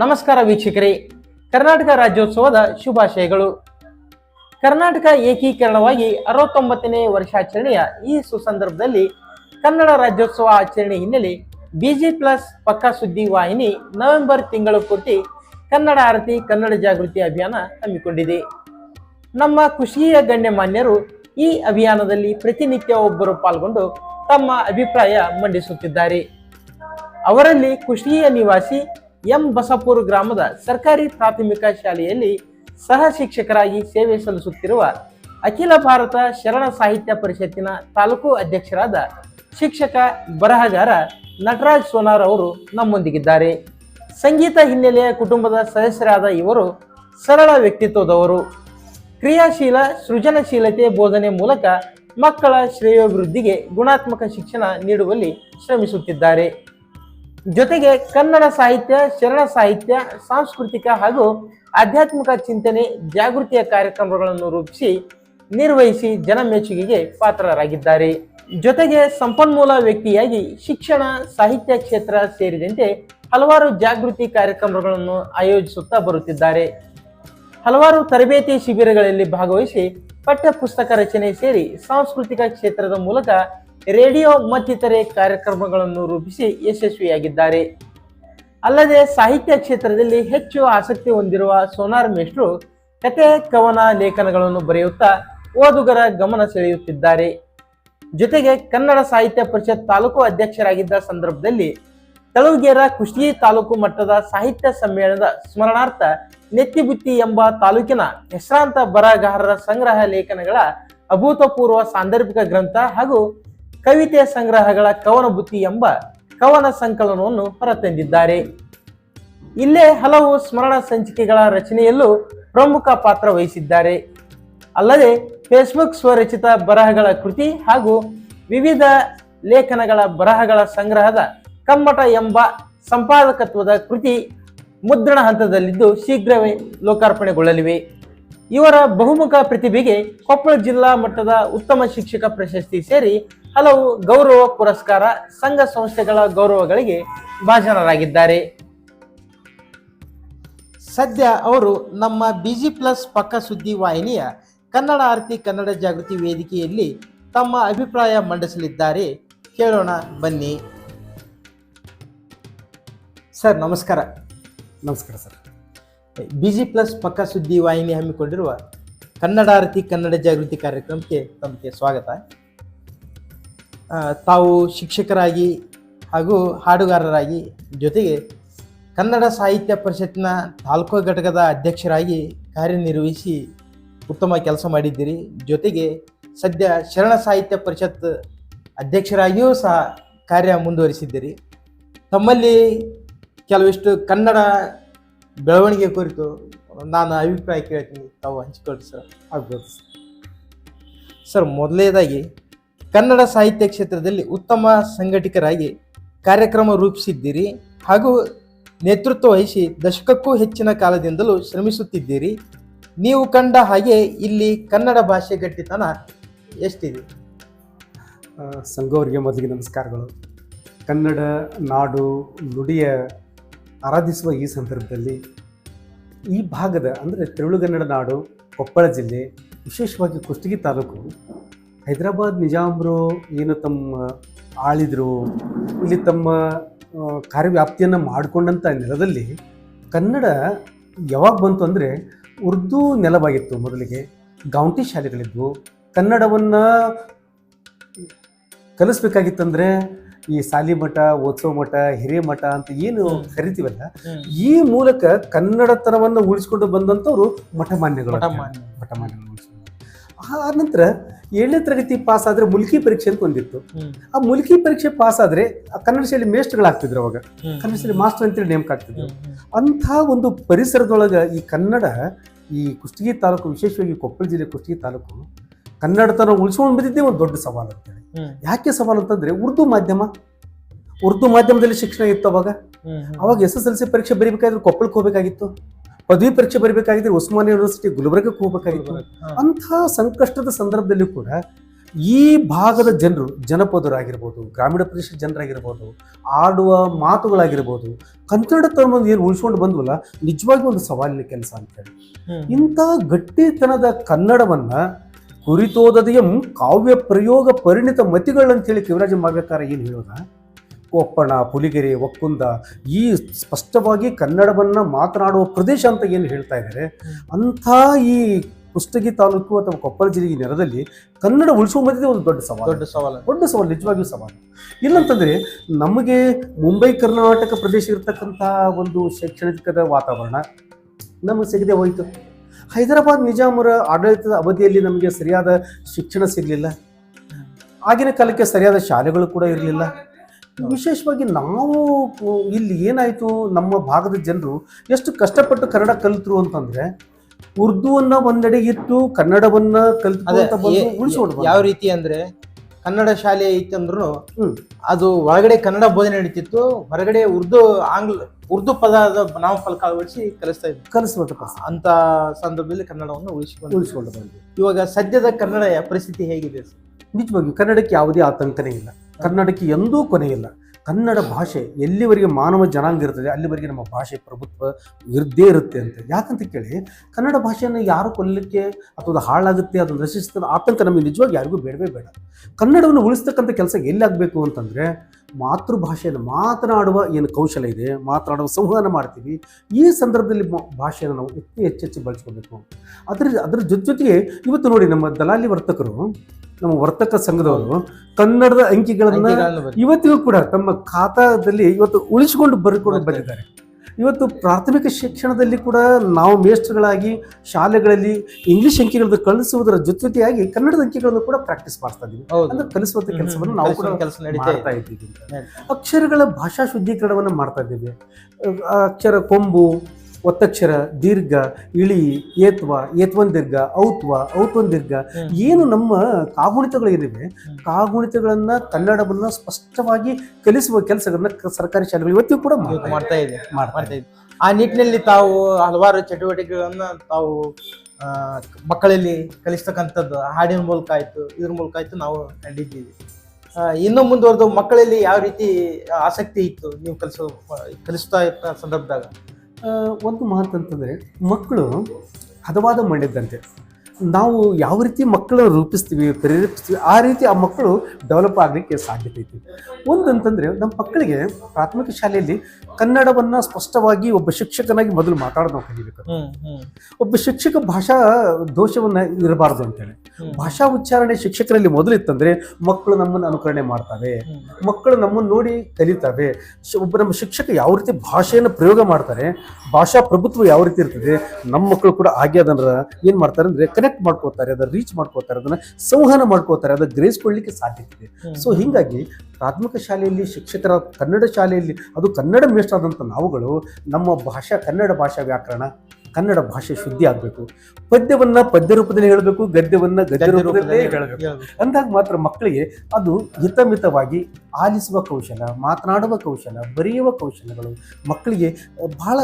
ನಮಸ್ಕಾರ ವೀಕ್ಷಕರೇ. ಕರ್ನಾಟಕ ರಾಜ್ಯೋತ್ಸವದ ಶುಭಾಶಯಗಳು. ಕರ್ನಾಟಕ ಏಕೀಕರಣವಾಗಿ ಅರವತ್ತೊಂಬತ್ತನೇ ವರ್ಷಾಚರಣೆಯ ಈ ಸುಸಂದರ್ಭದಲ್ಲಿ ಕನ್ನಡ ರಾಜ್ಯೋತ್ಸವ ಆಚರಣೆ ಹಿನ್ನೆಲೆ ಬಿಜಿ ಪ್ಲಸ್ ಪಕ್ಕಾ ಸುದ್ದಿ ವಾಹಿನಿ ನವೆಂಬರ್ ತಿಂಗಳು ಪೂರ್ತಿ ಕನ್ನಡ ಆರತಿ, ಕನ್ನಡ ಜಾಗೃತಿ ಅಭಿಯಾನ ಹಮ್ಮಿಕೊಂಡಿದೆ. ನಮ್ಮ ಖುಷಿಯ ಗಣ್ಯಮಾನ್ಯರು ಈ ಅಭಿಯಾನದಲ್ಲಿ ಪ್ರತಿನಿತ್ಯ ಒಬ್ಬರು ಪಾಲ್ಗೊಂಡು ತಮ್ಮ ಅಭಿಪ್ರಾಯ ಮಂಡಿಸುತ್ತಿದ್ದಾರೆ. ಅವರಲ್ಲಿ ಖುಷಿಯ ನಿವಾಸಿ ಎಂ ಬಸಪುರ ಗ್ರಾಮದ ಸರ್ಕಾರಿ ಪ್ರಾಥಮಿಕ ಶಾಲೆಯಲ್ಲಿ ಸಹ ಶಿಕ್ಷಕರಾಗಿ ಸೇವೆ ಸಲ್ಲಿಸುತ್ತಿರುವ ಅಖಿಲ ಭಾರತ ಶರಣ ಸಾಹಿತ್ಯ ಪರಿಷತ್ತಿನ ತಾಲೂಕು ಅಧ್ಯಕ್ಷರಾದ ಶಿಕ್ಷಕ ಬರಹಗಾರ ನಟರಾಜ್ ಸೋನಾರ್ ಅವರು ನಮ್ಮೊಂದಿಗಿದ್ದಾರೆ. ಸಂಗೀತ ಹಿನ್ನೆಲೆಯ ಕುಟುಂಬದ ಸದಸ್ಯರಾದ ಇವರು ಸರಳ ವ್ಯಕ್ತಿತ್ವದವರು. ಕ್ರಿಯಾಶೀಲ, ಸೃಜನಶೀಲತೆ ಬೋಧನೆ ಮೂಲಕ ಮಕ್ಕಳ ಶ್ರೇಯೋಭಿವೃದ್ಧಿಗೆ ಗುಣಾತ್ಮಕ ಶಿಕ್ಷಣ ನೀಡುವಲ್ಲಿ ಶ್ರಮಿಸುತ್ತಿದ್ದಾರೆ. ಜೊತೆಗೆ ಕನ್ನಡ ಸಾಹಿತ್ಯ, ಶರಣ ಸಾಹಿತ್ಯ, ಸಾಂಸ್ಕೃತಿಕ ಹಾಗೂ ಆಧ್ಯಾತ್ಮಿಕ ಚಿಂತನೆ, ಜಾಗೃತಿಯ ಕಾರ್ಯಕ್ರಮಗಳನ್ನು ರೂಪಿಸಿ ನಿರ್ವಹಿಸಿ ಜನಮೆಚ್ಚುಗೆಗೆ ಪಾತ್ರರಾಗಿದ್ದಾರೆ. ಜೊತೆಗೆ ಸಂಪನ್ಮೂಲ ವ್ಯಕ್ತಿಯಾಗಿ ಶಿಕ್ಷಣ, ಸಾಹಿತ್ಯ ಕ್ಷೇತ್ರ ಸೇರಿದಂತೆ ಹಲವಾರು ಜಾಗೃತಿ ಕಾರ್ಯಕ್ರಮಗಳನ್ನು ಆಯೋಜಿಸುತ್ತಾ ಬರುತ್ತಿದ್ದಾರೆ. ಹಲವಾರು ತರಬೇತಿ ಶಿಬಿರಗಳಲ್ಲಿ ಭಾಗವಹಿಸಿ ಪಠ್ಯ ಪುಸ್ತಕ ರಚನೆ ಸೇರಿ ಸಾಂಸ್ಕೃತಿಕ ಕ್ಷೇತ್ರದ ಮೂಲಕ ರೇಡಿಯೋ ಮತ್ತಿತರೆ ಕಾರ್ಯಕ್ರಮಗಳನ್ನು ರೂಪಿಸಿ ಯಶಸ್ವಿಯಾಗಿದ್ದಾರೆ. ಅಲ್ಲದೆ ಸಾಹಿತ್ಯ ಕ್ಷೇತ್ರದಲ್ಲಿ ಹೆಚ್ಚು ಆಸಕ್ತಿ ಹೊಂದಿರುವ ಸೋನಾರ್ ಮೇಷ್ಟ್ರು ಕತೆ, ಕವನ, ಲೇಖನಗಳನ್ನು ಬರೆಯುತ್ತಾ ಓದುಗರ ಗಮನ ಸೆಳೆಯುತ್ತಿದ್ದಾರೆ. ಜೊತೆಗೆ ಕನ್ನಡ ಸಾಹಿತ್ಯ ಪರಿಷತ್ ತಾಲೂಕು ಅಧ್ಯಕ್ಷರಾಗಿದ್ದ ಸಂದರ್ಭದಲ್ಲಿ ತಳುಗೇರ ಕುಷ್ಟಗಿ ತಾಲೂಕು ಮಟ್ಟದ ಸಾಹಿತ್ಯ ಸಮ್ಮೇಳನದ ಸ್ಮರಣಾರ್ಥ ನೆತ್ತಿಬುತ್ತಿ ಎಂಬ ತಾಲೂಕಿನ ಹೆಸರಾಂತ ಬರಹಗಾರರ ಸಂಗ್ರಹ ಲೇಖನಗಳ ಅಭೂತಪೂರ್ವ ಸಾಂದರ್ಭಿಕ ಗ್ರಂಥ ಹಾಗೂ ಕವಿತೆ ಸಂಗ್ರಹಗಳ ಕವನ ಬುತ್ತಿ ಎಂಬ ಕವನ ಸಂಕಲನವನ್ನು ಹೊರತಂದಿದ್ದಾರೆ. ಇಲ್ಲೇ ಹಲವು ಸ್ಮರಣ ಸಂಚಿಕೆಗಳ ರಚನೆಯಲ್ಲೂ ಪ್ರಮುಖ ಪಾತ್ರ ವಹಿಸಿದ್ದಾರೆ. ಅಲ್ಲದೆ ಫೇಸ್ಬುಕ್ ಸ್ವರಚಿತ ಬರಹಗಳ ಕೃತಿ ಹಾಗೂ ವಿವಿಧ ಲೇಖನಗಳ ಬರಹಗಳ ಸಂಗ್ರಹದ ಕಮ್ಮಟ ಎಂಬ ಸಂಪಾದಕತ್ವದ ಕೃತಿ ಮುದ್ರಣ ಹಂತದಲ್ಲಿದ್ದು ಶೀಘ್ರವೇ ಲೋಕಾರ್ಪಣೆಗೊಳ್ಳಲಿವೆ. ಇವರ ಬಹುಮುಖ ಪ್ರತಿಭೆಗೆ ಕೊಪ್ಪಳ ಜಿಲ್ಲಾ ಮಟ್ಟದ ಉತ್ತಮ ಶಿಕ್ಷಕ ಪ್ರಶಸ್ತಿ ಸೇರಿ ಹಲವು ಗೌರವ ಪುರಸ್ಕಾರ ಸಂಘ ಸಂಸ್ಥೆಗಳ ಗೌರವಗಳಿಗೆ ಭಾಜನರಾಗಿದ್ದಾರೆ. ಸದ್ಯ ಅವರು ನಮ್ಮ ಬಿಜಿ ಪ್ಲಸ್ ಪಕ್ಕ ಸುದ್ದಿ ವಾಹಿನಿಯ ಕನ್ನಡ ಆರ್ತಿ ಕನ್ನಡ ಜಾಗೃತಿ ವೇದಿಕೆಯಲ್ಲಿ ತಮ್ಮ ಅಭಿಪ್ರಾಯ ಮಂಡಿಸಲಿದ್ದಾರೆ. ಕೇಳೋಣ ಬನ್ನಿ. ಸರ್ ನಮಸ್ಕಾರ. ನಮಸ್ಕಾರ ಸರ್. ಬಿಜಿ ಪ್ಲಸ್ ಪಕ್ಕ ಸುದ್ದಿ ವಾಹಿನಿ ಹಮ್ಮಿಕೊಂಡಿರುವ ಕನ್ನಡ ಆರತಿ ಕನ್ನಡ ಜಾಗೃತಿ ಕಾರ್ಯಕ್ರಮಕ್ಕೆ ತಮಗೆ ಸ್ವಾಗತ. ತಾವು ಶಿಕ್ಷಕರಾಗಿ ಹಾಗೂ ಹಾಡುಗಾರರಾಗಿ ಜೊತೆಗೆ ಕನ್ನಡ ಸಾಹಿತ್ಯ ಪರಿಷತ್ತಿನ ತಾಲೂಕು ಘಟಕದ ಅಧ್ಯಕ್ಷರಾಗಿ ಕಾರ್ಯನಿರ್ವಹಿಸಿ ಉತ್ತಮ ಕೆಲಸ ಮಾಡಿದ್ದೀರಿ. ಜೊತೆಗೆ ಸದ್ಯ ಶರಣ ಸಾಹಿತ್ಯ ಪರಿಷತ್ ಅಧ್ಯಕ್ಷರಾಗಿಯೂ ಸಹ ಕಾರ್ಯ ಮುಂದುವರಿಸಿದ್ದೀರಿ. ತಮ್ಮಲ್ಲಿ ಕೆಲವಿಷ್ಟು ಕನ್ನಡ ಬೆಳವಣಿಗೆ ಕುರಿತು ನಾನು ಅಭಿಪ್ರಾಯ ಕೇಳ್ತೀನಿ. ತಾವು ಹಂಚಿಕೊಳ್ಳಿ ಸರ್. ಆಗ್ಬೋದು ಸರ್. ಮೊದಲನೇದಾಗಿ ಕನ್ನಡ ಸಾಹಿತ್ಯ ಕ್ಷೇತ್ರದಲ್ಲಿ ಉತ್ತಮ ಸಂಘಟಕರಾಗಿ ಕಾರ್ಯಕ್ರಮ ರೂಪಿಸಿದ್ದೀರಿ ಹಾಗೂ ನೇತೃತ್ವ ವಹಿಸಿ ದಶಕಕ್ಕೂ ಹೆಚ್ಚಿನ ಕಾಲದಿಂದಲೂ ಶ್ರಮಿಸುತ್ತಿದ್ದೀರಿ. ನೀವು ಕಂಡ ಹಾಗೆ ಇಲ್ಲಿ ಕನ್ನಡ ಭಾಷೆ ಗಟ್ಟಿತನ ಎಷ್ಟಿದೆ? ಸಂಘವರಿಗೆ ಮೊದಲಿಗೆ ನಮಸ್ಕಾರಗಳು. ಕನ್ನಡ ನಾಡು ನುಡಿಯ ಆರಾಧಿಸುವ ಈ ಸಂದರ್ಭದಲ್ಲಿ ಈ ಭಾಗದ, ಅಂದರೆ ತೆಳುಗನ್ನಡ ನಾಡು ಕೊಪ್ಪಳ ಜಿಲ್ಲೆ, ವಿಶೇಷವಾಗಿ ಕುಷ್ಟಗಿ ತಾಲೂಕು ಹೈದರಾಬಾದ್ ನಿಜಾಮ್ರು ಏನು ತಮ್ಮ ಆಳಿದರು ಇಲ್ಲಿ ತಮ್ಮ ಕಾರ್ಯವ್ಯಾಪ್ತಿಯನ್ನು ಮಾಡಿಕೊಂಡಂಥ ನೆಲದಲ್ಲಿ ಕನ್ನಡ ಯಾವಾಗ ಬಂತು ಅಂದರೆ ಉರ್ದು ನೆಲವಾಗಿತ್ತು ಮೊದಲಿಗೆ. ಗೌಂಟಿ ಶಾಲೆಗಳಿದ್ವು. ಕನ್ನಡವನ್ನು ಕಲಿಸ್ಬೇಕಾಗಿತ್ತಂದರೆ ಈ ಸಾಲಿ ಮಠ ಓತ್ಸವ ಮಠ ಹಿರೇಮಠ ಅಂತ ಏನು. ಕರಿತೀವಲ್ಲ? ಈ ಮೂಲಕ ಕನ್ನಡತನವನ್ನು ಉಳಿಸ್ಕೊಂಡು ಬಂದಂಥವ್ರು ಮಠಮಾನ್ಯಗಳು. ಮಠಮಾನ್ಯಗಳು ಆ ನಂತರ ಏಳನೇ ತರಗತಿ ಪಾಸ್ ಆದ್ರೆ ಮುಲ್ಕಿ ಪರೀಕ್ಷೆ ಅಂತ ಒಂದಿತ್ತು. ಆ ಮುಲ್ಕಿ ಪರೀಕ್ಷೆ ಪಾಸ್ ಆದ್ರೆ ಆ ಕನ್ನಡ ಶೈಲಿ ಮೇಸ್ಟ್ಗಳಾಗ್ತಿದ್ರು ಅವಾಗ. ಕನ್ನಡ ಶೈಲಿ ಮಾಸ್ಟರ್ ಅಂತೇಳಿ ನೇಮಕ ಆಗ್ತಿದ್ರು. ಅಂತಹ ಒಂದು ಪರಿಸರದೊಳಗೆ ಈ ಕನ್ನಡ ಈ ಕುಷ್ಟಗಿ ತಾಲೂಕು ವಿಶೇಷವಾಗಿ ಕೊಪ್ಪಳ ಜಿಲ್ಲೆ ಕುಷ್ಟಗಿ ತಾಲೂಕು ಕನ್ನಡತನ ಉಳಿಸ್ಕೊಂಡು ಬಂದಿದ್ದೇ ಒಂದು ದೊಡ್ಡ ಸವಾಲು ಅಂತೇಳಿ ಯಾಕೆ ಸವಾಲು ಅಂತಂದ್ರೆ ಉರ್ದು ಮಾಧ್ಯಮ. ಉರ್ದು ಮಾಧ್ಯಮದಲ್ಲಿ ಶಿಕ್ಷಣ ಇತ್ತು ಅವಾಗ. ಅವಾಗ ಎಸ್ ಎಸ್ ಎಲ್ ಸಿ ಪರೀಕ್ಷೆ ಬರೀಬೇಕಾದ್ರೆ ಕೊಪ್ಪಳಕ್ಕೆ ಹೋಗ್ಬೇಕಾಗಿತ್ತು. ಪದವಿ ಪರೀಕ್ಷೆ ಬರಬೇಕಾಗಿದ್ರೆ ಉಸ್ಮಾನ್ ಯೂನಿವರ್ಸಿಟಿ ಗುಲ್ಬರ್ಗಕ್ಕೆ ಹೋಗ್ಬೇಕಾಗಿತ್ತು. ಅಂತಹ ಸಂಕಷ್ಟದ ಸಂದರ್ಭದಲ್ಲಿ ಕೂಡ ಈ ಭಾಗದ ಜನರು ಜನಪದರಾಗಿರ್ಬೋದು ಗ್ರಾಮೀಣ ಪ್ರದೇಶದ ಜನರಾಗಿರ್ಬೋದು ಆಡುವ ಮಾತುಗಳಾಗಿರ್ಬೋದು ಕನ್ನಡತನವನ್ನು ಏನು ಉಳಿಸ್ಕೊಂಡು ಬಂದ್ವಲ್ಲ ನಿಜವಾಗಿ ಒಂದು ಸವಾಲಿನ ಕೆಲಸ ಅಂತೇಳಿ ಇಂಥ ಗಟ್ಟಿತನದ ಕನ್ನಡವನ್ನ ಕುರಿತೋದದೆಯಂ ಕಾವ್ಯ ಪ್ರಯೋಗ ಪರಿಣಿತ ಮತಿಗಳಂತೇಳಿ ಶಿವರಾಜ ಮಾರ್ಗಕಾರ ಏನು ಹೇಳೋದ? ಕೊಪ್ಪಣ ಪುಲಿಗೆರೆ ಒಕ್ಕುಂದ ಈ ಸ್ಪಷ್ಟವಾಗಿ ಕನ್ನಡವನ್ನು ಮಾತನಾಡುವ ಪ್ರದೇಶ ಅಂತ ಏನು ಹೇಳ್ತಾ ಇದ್ದಾರೆ ಅಂಥ ಈ ಕುಷ್ಟಗಿ ತಾಲೂಕು ಅಥವಾ ಕೊಪ್ಪಳ ಜಿಲ್ಲೆ ಈ ನೆಲದಲ್ಲಿ ಕನ್ನಡ ಉಳಿಸುವ ಮಧ್ಯದೇ ಒಂದು ದೊಡ್ಡ ಸವಾಲು. ದೊಡ್ಡ ಸವಾಲು. ದೊಡ್ಡ ಸವಾಲು ನಿಜವಾಗಿಯೂ ಸವಾಲು. ಇಲ್ಲಂತಂದರೆ ನಮಗೆ ಮುಂಬೈ ಕರ್ನಾಟಕ ಪ್ರದೇಶ ಇರತಕ್ಕಂಥ ಒಂದು ಶೈಕ್ಷಣಿಕದ ವಾತಾವರಣ ನಮಗೆ ಸಿಗದೆ ಹೋಯಿತು. ಹೈದರಾಬಾದ್ ನಿಜಾಮರ ಆಡಳಿತದ ಅವಧಿಯಲ್ಲಿ ನಮಗೆ ಸರಿಯಾದ ಶಿಕ್ಷಣ ಸಿಗಲಿಲ್ಲ. ಆಗಿನ ಕಾಲಕ್ಕೆ ಸರಿಯಾದ ಶಾಲೆಗಳು ಕೂಡ ಇರಲಿಲ್ಲ. ವಿಶೇಷವಾಗಿ ನಾವು ಇಲ್ಲಿ ಏನಾಯಿತು? ನಮ್ಮ ಭಾಗದ ಜನರು ಎಷ್ಟು ಕಷ್ಟಪಟ್ಟು ಕನ್ನಡ ಕಲಿತರು ಅಂತಂದ್ರೆ ಉರ್ದುವನ್ನ ಒಂದೆಡೆ ಇಟ್ಟು ಕನ್ನಡವನ್ನ ಕಲಿತು ಯಾವ ರೀತಿ ಅಂದ್ರೆ ಕನ್ನಡ ಶಾಲೆ ಇತ್ತಂದ್ರು. ಅದು ಒಳಗಡೆ ಕನ್ನಡ ಬೋಧನೆ ನಡೀತಿತ್ತು ಹೊರಗಡೆ ಉರ್ದು ಆಂಗ್ಲ ಉರ್ದು ಪದದ ಫಲಕ ಅಳವಡಿಸಿ ಕಲಿಸ್ತಾ ಇದ್ವಿ. ಕಲಿಸ್ಬೇಕು ಅಂತ ಸಂದರ್ಭದಲ್ಲಿ ಕನ್ನಡವನ್ನು ಉಳಿಸಿಕೊಂಡು ಉಳಿಸಿಕೊಂಡು ಬಂದ್ವಿ ಇವಾಗ ಸದ್ಯದ ಕನ್ನಡ ಪರಿಸ್ಥಿತಿ ಹೇಗಿದೆ ನಿಜವಾಗಿ ಕನ್ನಡಕ್ಕೆ ಯಾವುದೇ ಆತಂಕನೇ ಇಲ್ಲ. ಕನ್ನಡಕ್ಕೆ ಎಂದೂ ಕೊನೆಯಿಲ್ಲ ಕನ್ನಡ ಭಾಷೆ ಎಲ್ಲಿವರೆಗೆ ಮಾನವ ಜನಾಂಗ ಇರ್ತದೆ, ಅಲ್ಲಿವರೆಗೆ ನಮ್ಮ ಭಾಷೆ ಪ್ರಭುತ್ವ ಇರದೇ ಇರುತ್ತೆ ಅಂತ. ಯಾಕಂತ ಕೇಳಿ, ಕನ್ನಡ ಭಾಷೆಯನ್ನು ಯಾರು ಕೊಲ್ಲಕ್ಕೆ ಅಥವಾ ಅದು ಹಾಳಾಗುತ್ತೆ, ಅದನ್ನು ರಚಿಸ್ತದೆ ಆತಂಕ ನಮಗೆ ನಿಜವಾಗಿ ಯಾರಿಗೂ ಬೇಡವೇ ಬೇಡ. ಕನ್ನಡವನ್ನು ಉಳಿಸ್ತಕ್ಕಂಥ ಕೆಲಸ ಎಲ್ಲಿ ಆಗಬೇಕು ಅಂತಂದರೆ ಮಾತೃಭಾಷೆಯನ್ನು ಮಾತನಾಡುವ ಏನು ಕೌಶಲ ಇದೆ ಮಾತನಾಡುವ ಸಂವಹನ ಮಾಡ್ತೀವಿ ಈ ಸಂದರ್ಭದಲ್ಲಿ ಭಾಷೆಯನ್ನು ನಾವು ಹೆಚ್ಚು ಹೆಚ್ಚೆಚ್ಚು ಬಳಸ್ಕೊಬೇಕು. ಅದ್ರ ಅದ್ರ ಜೊತೆ ಜೊತೆಗೆ ಇವತ್ತು ನೋಡಿ ನಮ್ಮ ದಲಾಲಿ ವರ್ತಕರು ನಮ್ಮ ವರ್ತಕ ಸಂಘದವರು ಕನ್ನಡದ ಅಂಕಿಗಳನ್ನು ಅಂಕಿಗಳನ್ನ ಇವತ್ತಿಗೂ ಕೂಡ ತಮ್ಮ ಖಾತಾದಲ್ಲಿ ಇವತ್ತು ಉಳಿಸಿಕೊಂಡು ಬರೆದುಕೊಂಡು ಬಂದಿದ್ದಾರೆ. ಇವತ್ತು ಪ್ರಾಥಮಿಕ ಶಿಕ್ಷಣದಲ್ಲಿ ಕೂಡ ನಾವು ಮೇಸ್ಟ್ರುಗಳಾಗಿ ಶಾಲೆಗಳಲ್ಲಿ ಇಂಗ್ಲಿಷ್ ಅಂಕಿಗಳನ್ನು ಕಲಿಸುವುದರ ಜೊತೆ ಜೊತೆಯಾಗಿ ಕನ್ನಡದ ಅಂಕಿಗಳನ್ನು ಕೂಡ ಪ್ರಾಕ್ಟೀಸ್ ಮಾಡ್ತಾ ಇದ್ದೀವಿ. ಅಂದ್ರೆ ಕಲಿಸುವಂತ ಕೆಲಸವನ್ನು ನಾವು ಕೂಡ ಕೆಲಸ ಮಾಡ್ತಾ ಇದ್ದೀವಿ ಅಕ್ಷರಗಳ ಭಾಷಾ ಶುದ್ಧೀಕರಣವನ್ನು ಮಾಡ್ತಾ ಇದ್ದೀವಿ. ಅಕ್ಷರ ಕೊಂಬು ಒತ್ತಕ್ಷರ ದೀರ್ಘ ಇಳಿ ಏತ್ವ ಏತ್ವನ್ ದೀರ್ಘ ಔತ್ವ ಔತ್ವನ್ ದೀರ್ಘ ಏನು ನಮ್ಮ ಕಾಗುಣಿತಗಳು ಏನಿವೆ. ಕಾಗುಣಿತಗಳನ್ನ ಕನ್ನಡವನ್ನ ಸ್ಪಷ್ಟವಾಗಿ ಕಲಿಸುವ ಕೆಲಸಗಳನ್ನ ಸರ್ಕಾರಿ ಶಾಲೆಗಳು ಇವತ್ತಿಗೂ ಕೂಡ ಮಾಡ್ತಾ ಇದೆ. ಮಾಡ್ತಾ ಇದೆ. ಆ ನಿಟ್ಟಿನಲ್ಲಿ ತಾವು ಹಲವಾರು ಚಟುವಟಿಕೆಗಳನ್ನ ತಾವು ಮಕ್ಕಳಲ್ಲಿ ಕಲಿಸ್ತಕ್ಕಂಥದ್ದು ಹಾಡಿನ ಮೂಲಕ ಆಯ್ತು ಇದ್ರ ಮೂಲಕ ಆಯ್ತು ನಾವು ಕಂಡಿದ್ದೀವಿ. ಇನ್ನು ಮುಂದುವರೆದು ಮಕ್ಕಳಲ್ಲಿ ಯಾವ ರೀತಿ ಆಸಕ್ತಿ ಇತ್ತು ನೀವು ಕಲಿಸೋ ಕಲಿಸ್ತಾ ಇದ್ದ ಸಂದರ್ಭದಾಗ? ಒಂದು ಮಾತಂತಂದರೆ ಮಕ್ಕಳು ಹದವಾದ ಮಣ್ಣಿದ್ದಂತೆ. ನಾವು ಯಾವ ರೀತಿ ಮಕ್ಕಳನ್ನು ರೂಪಿಸ್ತೀವಿ ಪ್ರೇರೇಪಿಸ್ತೀವಿ ಆ ರೀತಿ ಆ ಮಕ್ಕಳು ಡೆವಲಪ್ ಆಗಲಿಕ್ಕೆ ಸಾಧ್ಯತೆ ಐತಿ. ಒಂದಂತಂದ್ರೆ ನಮ್ಮ ಮಕ್ಕಳಿಗೆ ಪ್ರಾಥಮಿಕ ಶಾಲೆಯಲ್ಲಿ ಕನ್ನಡವನ್ನು ಸ್ಪಷ್ಟವಾಗಿ ಒಬ್ಬ ಶಿಕ್ಷಕನಾಗಿ ಮೊದಲು ಮಾತಾಡೋದು ನಾವು ಕಲಿಬೇಕು ಒಬ್ಬ ಶಿಕ್ಷಕ ಭಾಷಾ ದೋಷವನ್ನ ಇರಬಾರ್ದು ಅಂತೇಳಿ. ಭಾಷಾ ಉಚ್ಚಾರಣೆ ಶಿಕ್ಷಕರಲ್ಲಿ ಮೊದಲಿತ್ತಂದ್ರೆ ಮಕ್ಕಳು ನಮ್ಮನ್ನು ಅನುಕರಣೆ ಮಾಡ್ತವೆ. ಮಕ್ಕಳು ನಮ್ಮನ್ನು ನೋಡಿ ಕಲಿತವೆ ಒಬ್ಬ ನಮ್ಮ ಶಿಕ್ಷಕ ಯಾವ ರೀತಿ ಭಾಷೆಯನ್ನು ಪ್ರಯೋಗ ಮಾಡ್ತಾರೆ ಭಾಷಾ ಪ್ರಭುತ್ವ ಯಾವ ರೀತಿ ಇರ್ತದೆ ನಮ್ಮ ಮಕ್ಕಳು ಕೂಡ ಹಾಗೆ ಅದನ್ನ ಏನ್ ಮಾಡ್ತಾರೆ ಅಂದ್ರೆ ಕನೆಕ್ಟ್ ಮಾಡ್ಕೋತಾರೆ ಅದನ್ನ ರೀಚ್ ಮಾಡ್ಕೋತಾರೆ ಅದನ್ನ ಸಂವಹನ ಮಾಡ್ಕೋತಾರೆ ಅದನ್ನ ಗ್ರಹಿಸ್ಕೊಳ್ಳಿಕ್ಕೆ ಸಾಧ್ಯತೆ ಇದೆ. ಸೊ ಹಿಂಗಾಗಿ ಪ್ರಾಥಮಿಕ ಶಾಲೆಯಲ್ಲಿ ಶಿಕ್ಷಕರ ಕನ್ನಡ ಶಾಲೆಯಲ್ಲಿ ಅದು ಕನ್ನಡ ಮೇಷ್ಟಾದಂಥ ನಾವುಗಳು ನಮ್ಮ ಭಾಷಾ ಕನ್ನಡ ಭಾಷಾ ವ್ಯಾಕರಣ ಕನ್ನಡ ಭಾಷೆ ಶುದ್ಧಿ ಆಗಬೇಕು. ಪದ್ಯವನ್ನ ಪದ್ಯ ರೂಪದಲ್ಲಿ ಹೇಳಬೇಕು ಗದ್ಯವನ್ನ ಗದ್ಯ ರೂಪದಲ್ಲೇ ಹೇಳಬೇಕು. ಅಂದಾಗ ಮಾತ್ರ ಮಕ್ಕಳಿಗೆ ಅದು ಹಿತಮಿತವಾಗಿ ಆಲಿಸುವ ಕೌಶಲ ಮಾತನಾಡುವ ಕೌಶಲ ಬರೆಯುವ ಕೌಶಲಗಳು ಮಕ್ಕಳಿಗೆ ಬಹಳ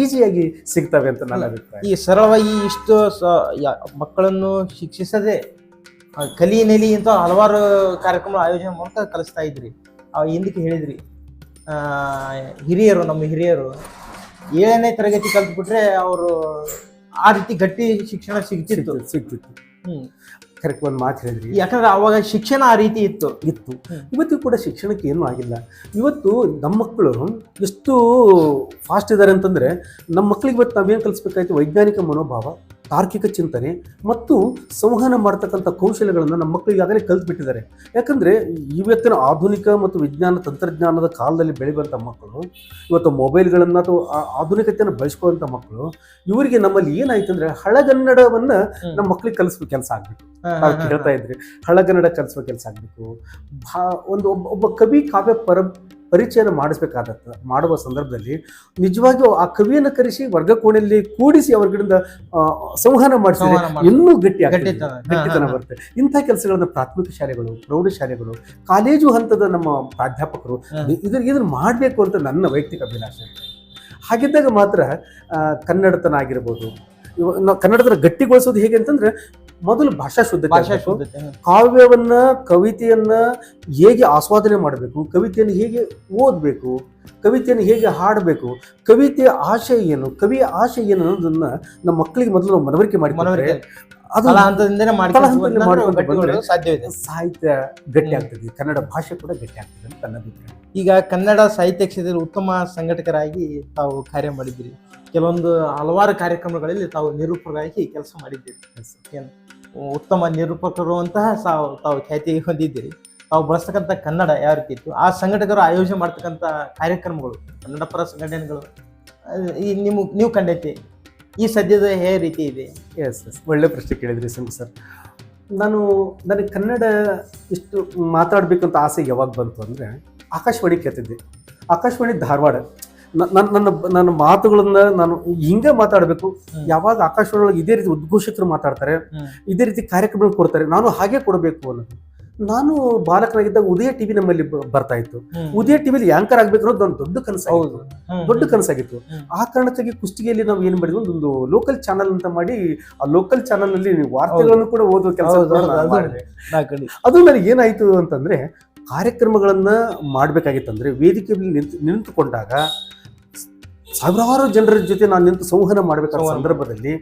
ಈಸಿಯಾಗಿ ಸಿಗ್ತವೆ ಅಂತ ನನ್ನ ಅಭಿಪ್ರಾಯ. ಈ ಸರಳವಾಗಿ ಇಷ್ಟು ಮಕ್ಕಳನ್ನು ಶಿಕ್ಷಿಸದೆ ಕಲಿ ನೆಲಿ ಅಂತ ಹಲವಾರು ಕಾರ್ಯಕ್ರಮ ಆಯೋಜನೆ ಮೂಲಕ ಕಲಿಸ್ತಾ ಇದ್ರಿ. ಆ ಹಿಂದಕ್ಕೆ ಹೇಳಿದ್ರಿ. ಹಿರಿಯರು ನಮ್ಮ ಹಿರಿಯರು ಏಳನೇ ತರಗತಿ ಕಲ್ತ್ಬಿಟ್ರೆ ಅವರು ಆ ರೀತಿ ಗಟ್ಟಿ ಶಿಕ್ಷಣ ಸಿಗ್ತಿತ್ತು. ಸಿಗ್ತಿತ್ತು ಹ್ಮ್. ಕರೆಕ್ಟ್ ಒಂದು ಮಾತು ಹೇಳಿದ್ರಿ. ಯಾಕಂದ್ರೆ ಅವಾಗ ಶಿಕ್ಷಣ ಆ ರೀತಿ ಇತ್ತು. ಇತ್ತು. ಇವತ್ತಿಗೂ ಕೂಡ ಶಿಕ್ಷಣಕ್ಕೆ ಏನೂ ಆಗಿಲ್ಲ. ಇವತ್ತು ನಮ್ಮ ಮಕ್ಕಳು ಎಷ್ಟು ಫಾಸ್ಟ್ ಇದ್ದಾರೆ ಅಂತಂದ್ರೆ ನಮ್ಮ ಮಕ್ಕಳಿಗೆ ಇವತ್ತು ನಾವೇನು ಕಲಿಸ್ಬೇಕಾಯ್ತು? ವೈಜ್ಞಾನಿಕ ಮನೋಭಾವ. ತಾರ್ಕಿಕ ಚಿಂತನೆ ಮತ್ತು ಸಂವಹನ ಮಾಡ್ತಕ್ಕಂಥ ಕೌಶಲ್ಯಗಳನ್ನು ನಮ್ಮ ಮಕ್ಕಳು ಈಗಾಗಲೇ ಕಲ್ತ್ಬಿಟ್ಟಿದ್ದಾರೆ. ಯಾಕಂದ್ರೆ ಇವತ್ತಿನ ಆಧುನಿಕ ಮತ್ತು ವಿಜ್ಞಾನ ತಂತ್ರಜ್ಞಾನದ ಕಾಲದಲ್ಲಿ ಬೆಳೆಯುವಂಥ ಮಕ್ಕಳು ಇವತ್ತು ಮೊಬೈಲ್ಗಳನ್ನು ಅಥವಾ ಆಧುನಿಕತೆಯನ್ನು ಬಳಸ್ಕೊಳ್ಳುವಂಥ ಮಕ್ಕಳು ಇವರಿಗೆ ನಮ್ಮಲ್ಲಿ ಏನಾಯ್ತು ಅಂದ್ರೆ ಹಳಗನ್ನಡವನ್ನ ನಮ್ಮ ಮಕ್ಕಳಿಗೆ ಕಲಿಸ್ಬೇಕು ಕೆಲಸ ಆಗಬೇಕು ಹೇಳ್ತಾ ಇದ್ರಿ ಹಳಗನ್ನಡ ಕಲಿಸುವ ಕೆಲಸ ಆಗಬೇಕು ಭಾ ಒಂದು ಒಬ್ಬ ಒಬ್ಬ ಕವಿ ಕಾವ್ಯ ಪರ ಪರಿಚಯನ ಮಾಡಿಸ್ಬೇಕಾದ ಮಾಡುವ ಸಂದರ್ಭದಲ್ಲಿ ನಿಜವಾಗಿಯೂ ಆ ಕವಿಯನ್ನು ಕರೆಸಿ ವರ್ಗ ಕೋಣೆಯಲ್ಲಿ ಕೂಡಿಸಿ ಅವ್ರ ಕಡೆಯಿಂದ ಆ, ಸಂವಹನ ಮಾಡಿಸಿದ್ರೆ ಇನ್ನೂ ಗಟ್ಟಿ. ಗಟ್ಟಿತನ. ಬರುತ್ತೆ. ಇಂಥ ಕೆಲಸಗಳನ್ನ ಪ್ರಾಥಮಿಕ ಶಾಲೆಗಳು ಪ್ರೌಢಶಾಲೆಗಳು ಕಾಲೇಜು ಹಂತದ ನಮ್ಮ ಪ್ರಾಧ್ಯಾಪಕರು ಇದ್ರ ಇದನ್ನ ಮಾಡಬೇಕು ಅಂತ ನನ್ನ ವೈಯಕ್ತಿಕ ಅಭಿಲಾಷೆ. ಹಾಗಿದ್ದಾಗ ಮಾತ್ರ ಕನ್ನಡತನ ಆಗಿರ್ಬೋದು ಇವ ನಾವು ಕನ್ನಡತನ ಗಟ್ಟಿಗೊಳಿಸೋದು ಹೇಗೆ ಅಂತಂದ್ರೆ ಮೊದಲು ಭಾಷಾ ಶುದ್ಧತೆ ಭಾಷಾ. ಶುದ್ಧತೆ ಕಾವ್ಯವನ್ನ ಕವಿತೆಯನ್ನ ಹೇಗೆ ಆಸ್ವಾದನೆ ಮಾಡಬೇಕು ಕವಿತೆಯನ್ನು ಹೇಗೆ ಓದಬೇಕು ಕವಿತೆಯನ್ನು ಹೇಗೆ ಹಾಡಬೇಕು ಕವಿತೆಯ ಆಶಯ ಏನು ಕವಿಯ ಆಶಯ ಏನು ಅನ್ನೋದನ್ನ ನಮ್ಮ ಮಕ್ಕಳಿಗೆ ಮೊದಲು ನಾವು ಮನವರಿಕೆ ಮಾಡಿ ಸಾಧ್ಯವಿದೆ ಸಾಹಿತ್ಯ ಗಟ್ಟಿ ಆಗ್ತದೆ ಕನ್ನಡ ಭಾಷೆ ಕೂಡ ಗಟ್ಟಿ ಆಗ್ತದೆ ಅಂತ ನನ್ನ ಅಭಿಪ್ರಾಯ. ಈಗ ಕನ್ನಡ ಸಾಹಿತ್ಯ ಕ್ಷೇತ್ರದಲ್ಲಿ ಉತ್ತಮ ಸಂಘಟಕರಾಗಿ ತಾವು ಕಾರ್ಯ ಮಾಡಿದ್ದೀರಿ. ಕೆಲವೊಂದು ಹಲವಾರು ಕಾರ್ಯಕ್ರಮಗಳಲ್ಲಿ ತಾವು ನಿರೂಪಕರಾಗಿ ಕೆಲಸ ಮಾಡಿದ್ದೀರಿ. ಏನು ಉತ್ತಮ ನಿರೂಪಕರು ಅಂತಹ ಸಾವು ತಾವು ಖ್ಯಾತಿ ಹೊಂದಿದ್ದೀರಿ. ತಾವು ಬಳಸ್ತಕ್ಕಂಥ ಕನ್ನಡ ಯಾವ ರೀತಿ ಇತ್ತು? ಆ ಸಂಘಟಕರು ಆಯೋಜನೆ ಮಾಡ್ತಕ್ಕಂಥ ಕಾರ್ಯಕ್ರಮಗಳು ಕನ್ನಡ ಪರ ಸಂಘಟನೆಗಳು ಈ ನಿಮ್ಮ ನೀವು ಕಂಡೈತಿ. ಈ ಸದ್ಯದ ಹೇ ರೀತಿ ಇದೆ. ಎಸ್ ಎಸ್ ಒಳ್ಳೆ ಪ್ರಶ್ನೆ ಕೇಳಿದ್ರಿ ಸಂಗು ಸರ್. ನಾನು ನನಗೆ ಕನ್ನಡ ಇಷ್ಟು ಮಾತಾಡಬೇಕಂತ ಆಸೆ ಯಾವಾಗ ಬಂತು ಅಂದರೆ ಆಕಾಶವಾಣಿ ಕೇಳ್ತಿದ್ದೆ. ಆಕಾಶವಾಣಿ ಧಾರವಾಡ. ನನ್ನ ನನ್ನ ನನ್ನ ಮಾತುಗಳನ್ನ ನಾನು ಹಿಂಗೆ ಮಾತಾಡಬೇಕು. ಯಾವಾಗ ಆಕಾಶವಾಣಿ ಒಳಗೆ ಇದೇ ರೀತಿ ಉದ್ಘೋಷಕರು ಮಾತಾಡ್ತಾರೆ ಇದೇ ರೀತಿ ಕಾರ್ಯಕ್ರಮಗಳು ಕೊಡ್ತಾರೆ. ನಾನು ಹಾಗೆ ಕೊಡಬೇಕು ಅನ್ನೋದು. ನಾನು ಬಾಲಕನಾಗಿದ್ದಾಗ ಉದಯ ಟಿವಿ ನಮ್ಮಲ್ಲಿ ಬರ್ತಾ ಇತ್ತು. ಉದಯ ಟಿವಿಲಿ ಆಂಕರ್ ಆಗ್ಬೇಕು ಅನ್ನೋದು ನನ್ನ ದೊಡ್ಡ ಕನಸಾಗಿತ್ತು. ದೊಡ್ಡ ಕನಸಾಗಿತ್ತು. ಆ ಕಾರಣಕ್ಕಾಗಿ ಕುಸ್ತಿಗೆಯಲ್ಲಿ ನಾವು ಏನ್ ಮಾಡಿದ್ವಿ? ಒಂದು ಲೋಕಲ್ ಚಾನಲ್ ಅಂತ ಮಾಡಿ ಆ ಲೋಕಲ್ ಚಾನಲ್ನಲ್ಲಿ ವಾರ್ತೆಗಳನ್ನು ಕೂಡ ಓದುವ ಕೆಲಸ ಅದು ನನಗೆ ಏನಾಯ್ತು ಅಂತಂದ್ರೆ ಕಾರ್ಯಕ್ರಮಗಳನ್ನ ಮಾಡ್ಬೇಕಾಗಿತ್ತಂದ್ರೆ ವೇದಿಕೆಯಲ್ಲಿ ನಿಂತು ನಿಂತುಕೊಂಡಾಗ ಸಾವಿರಾರು ಜನರ ಜೊತೆ ನಾನು ನಿಂತು ಸಂವಹನ ಮಾಡಬೇಕಾದ ಸಂದರ್ಭದಲ್ಲಿ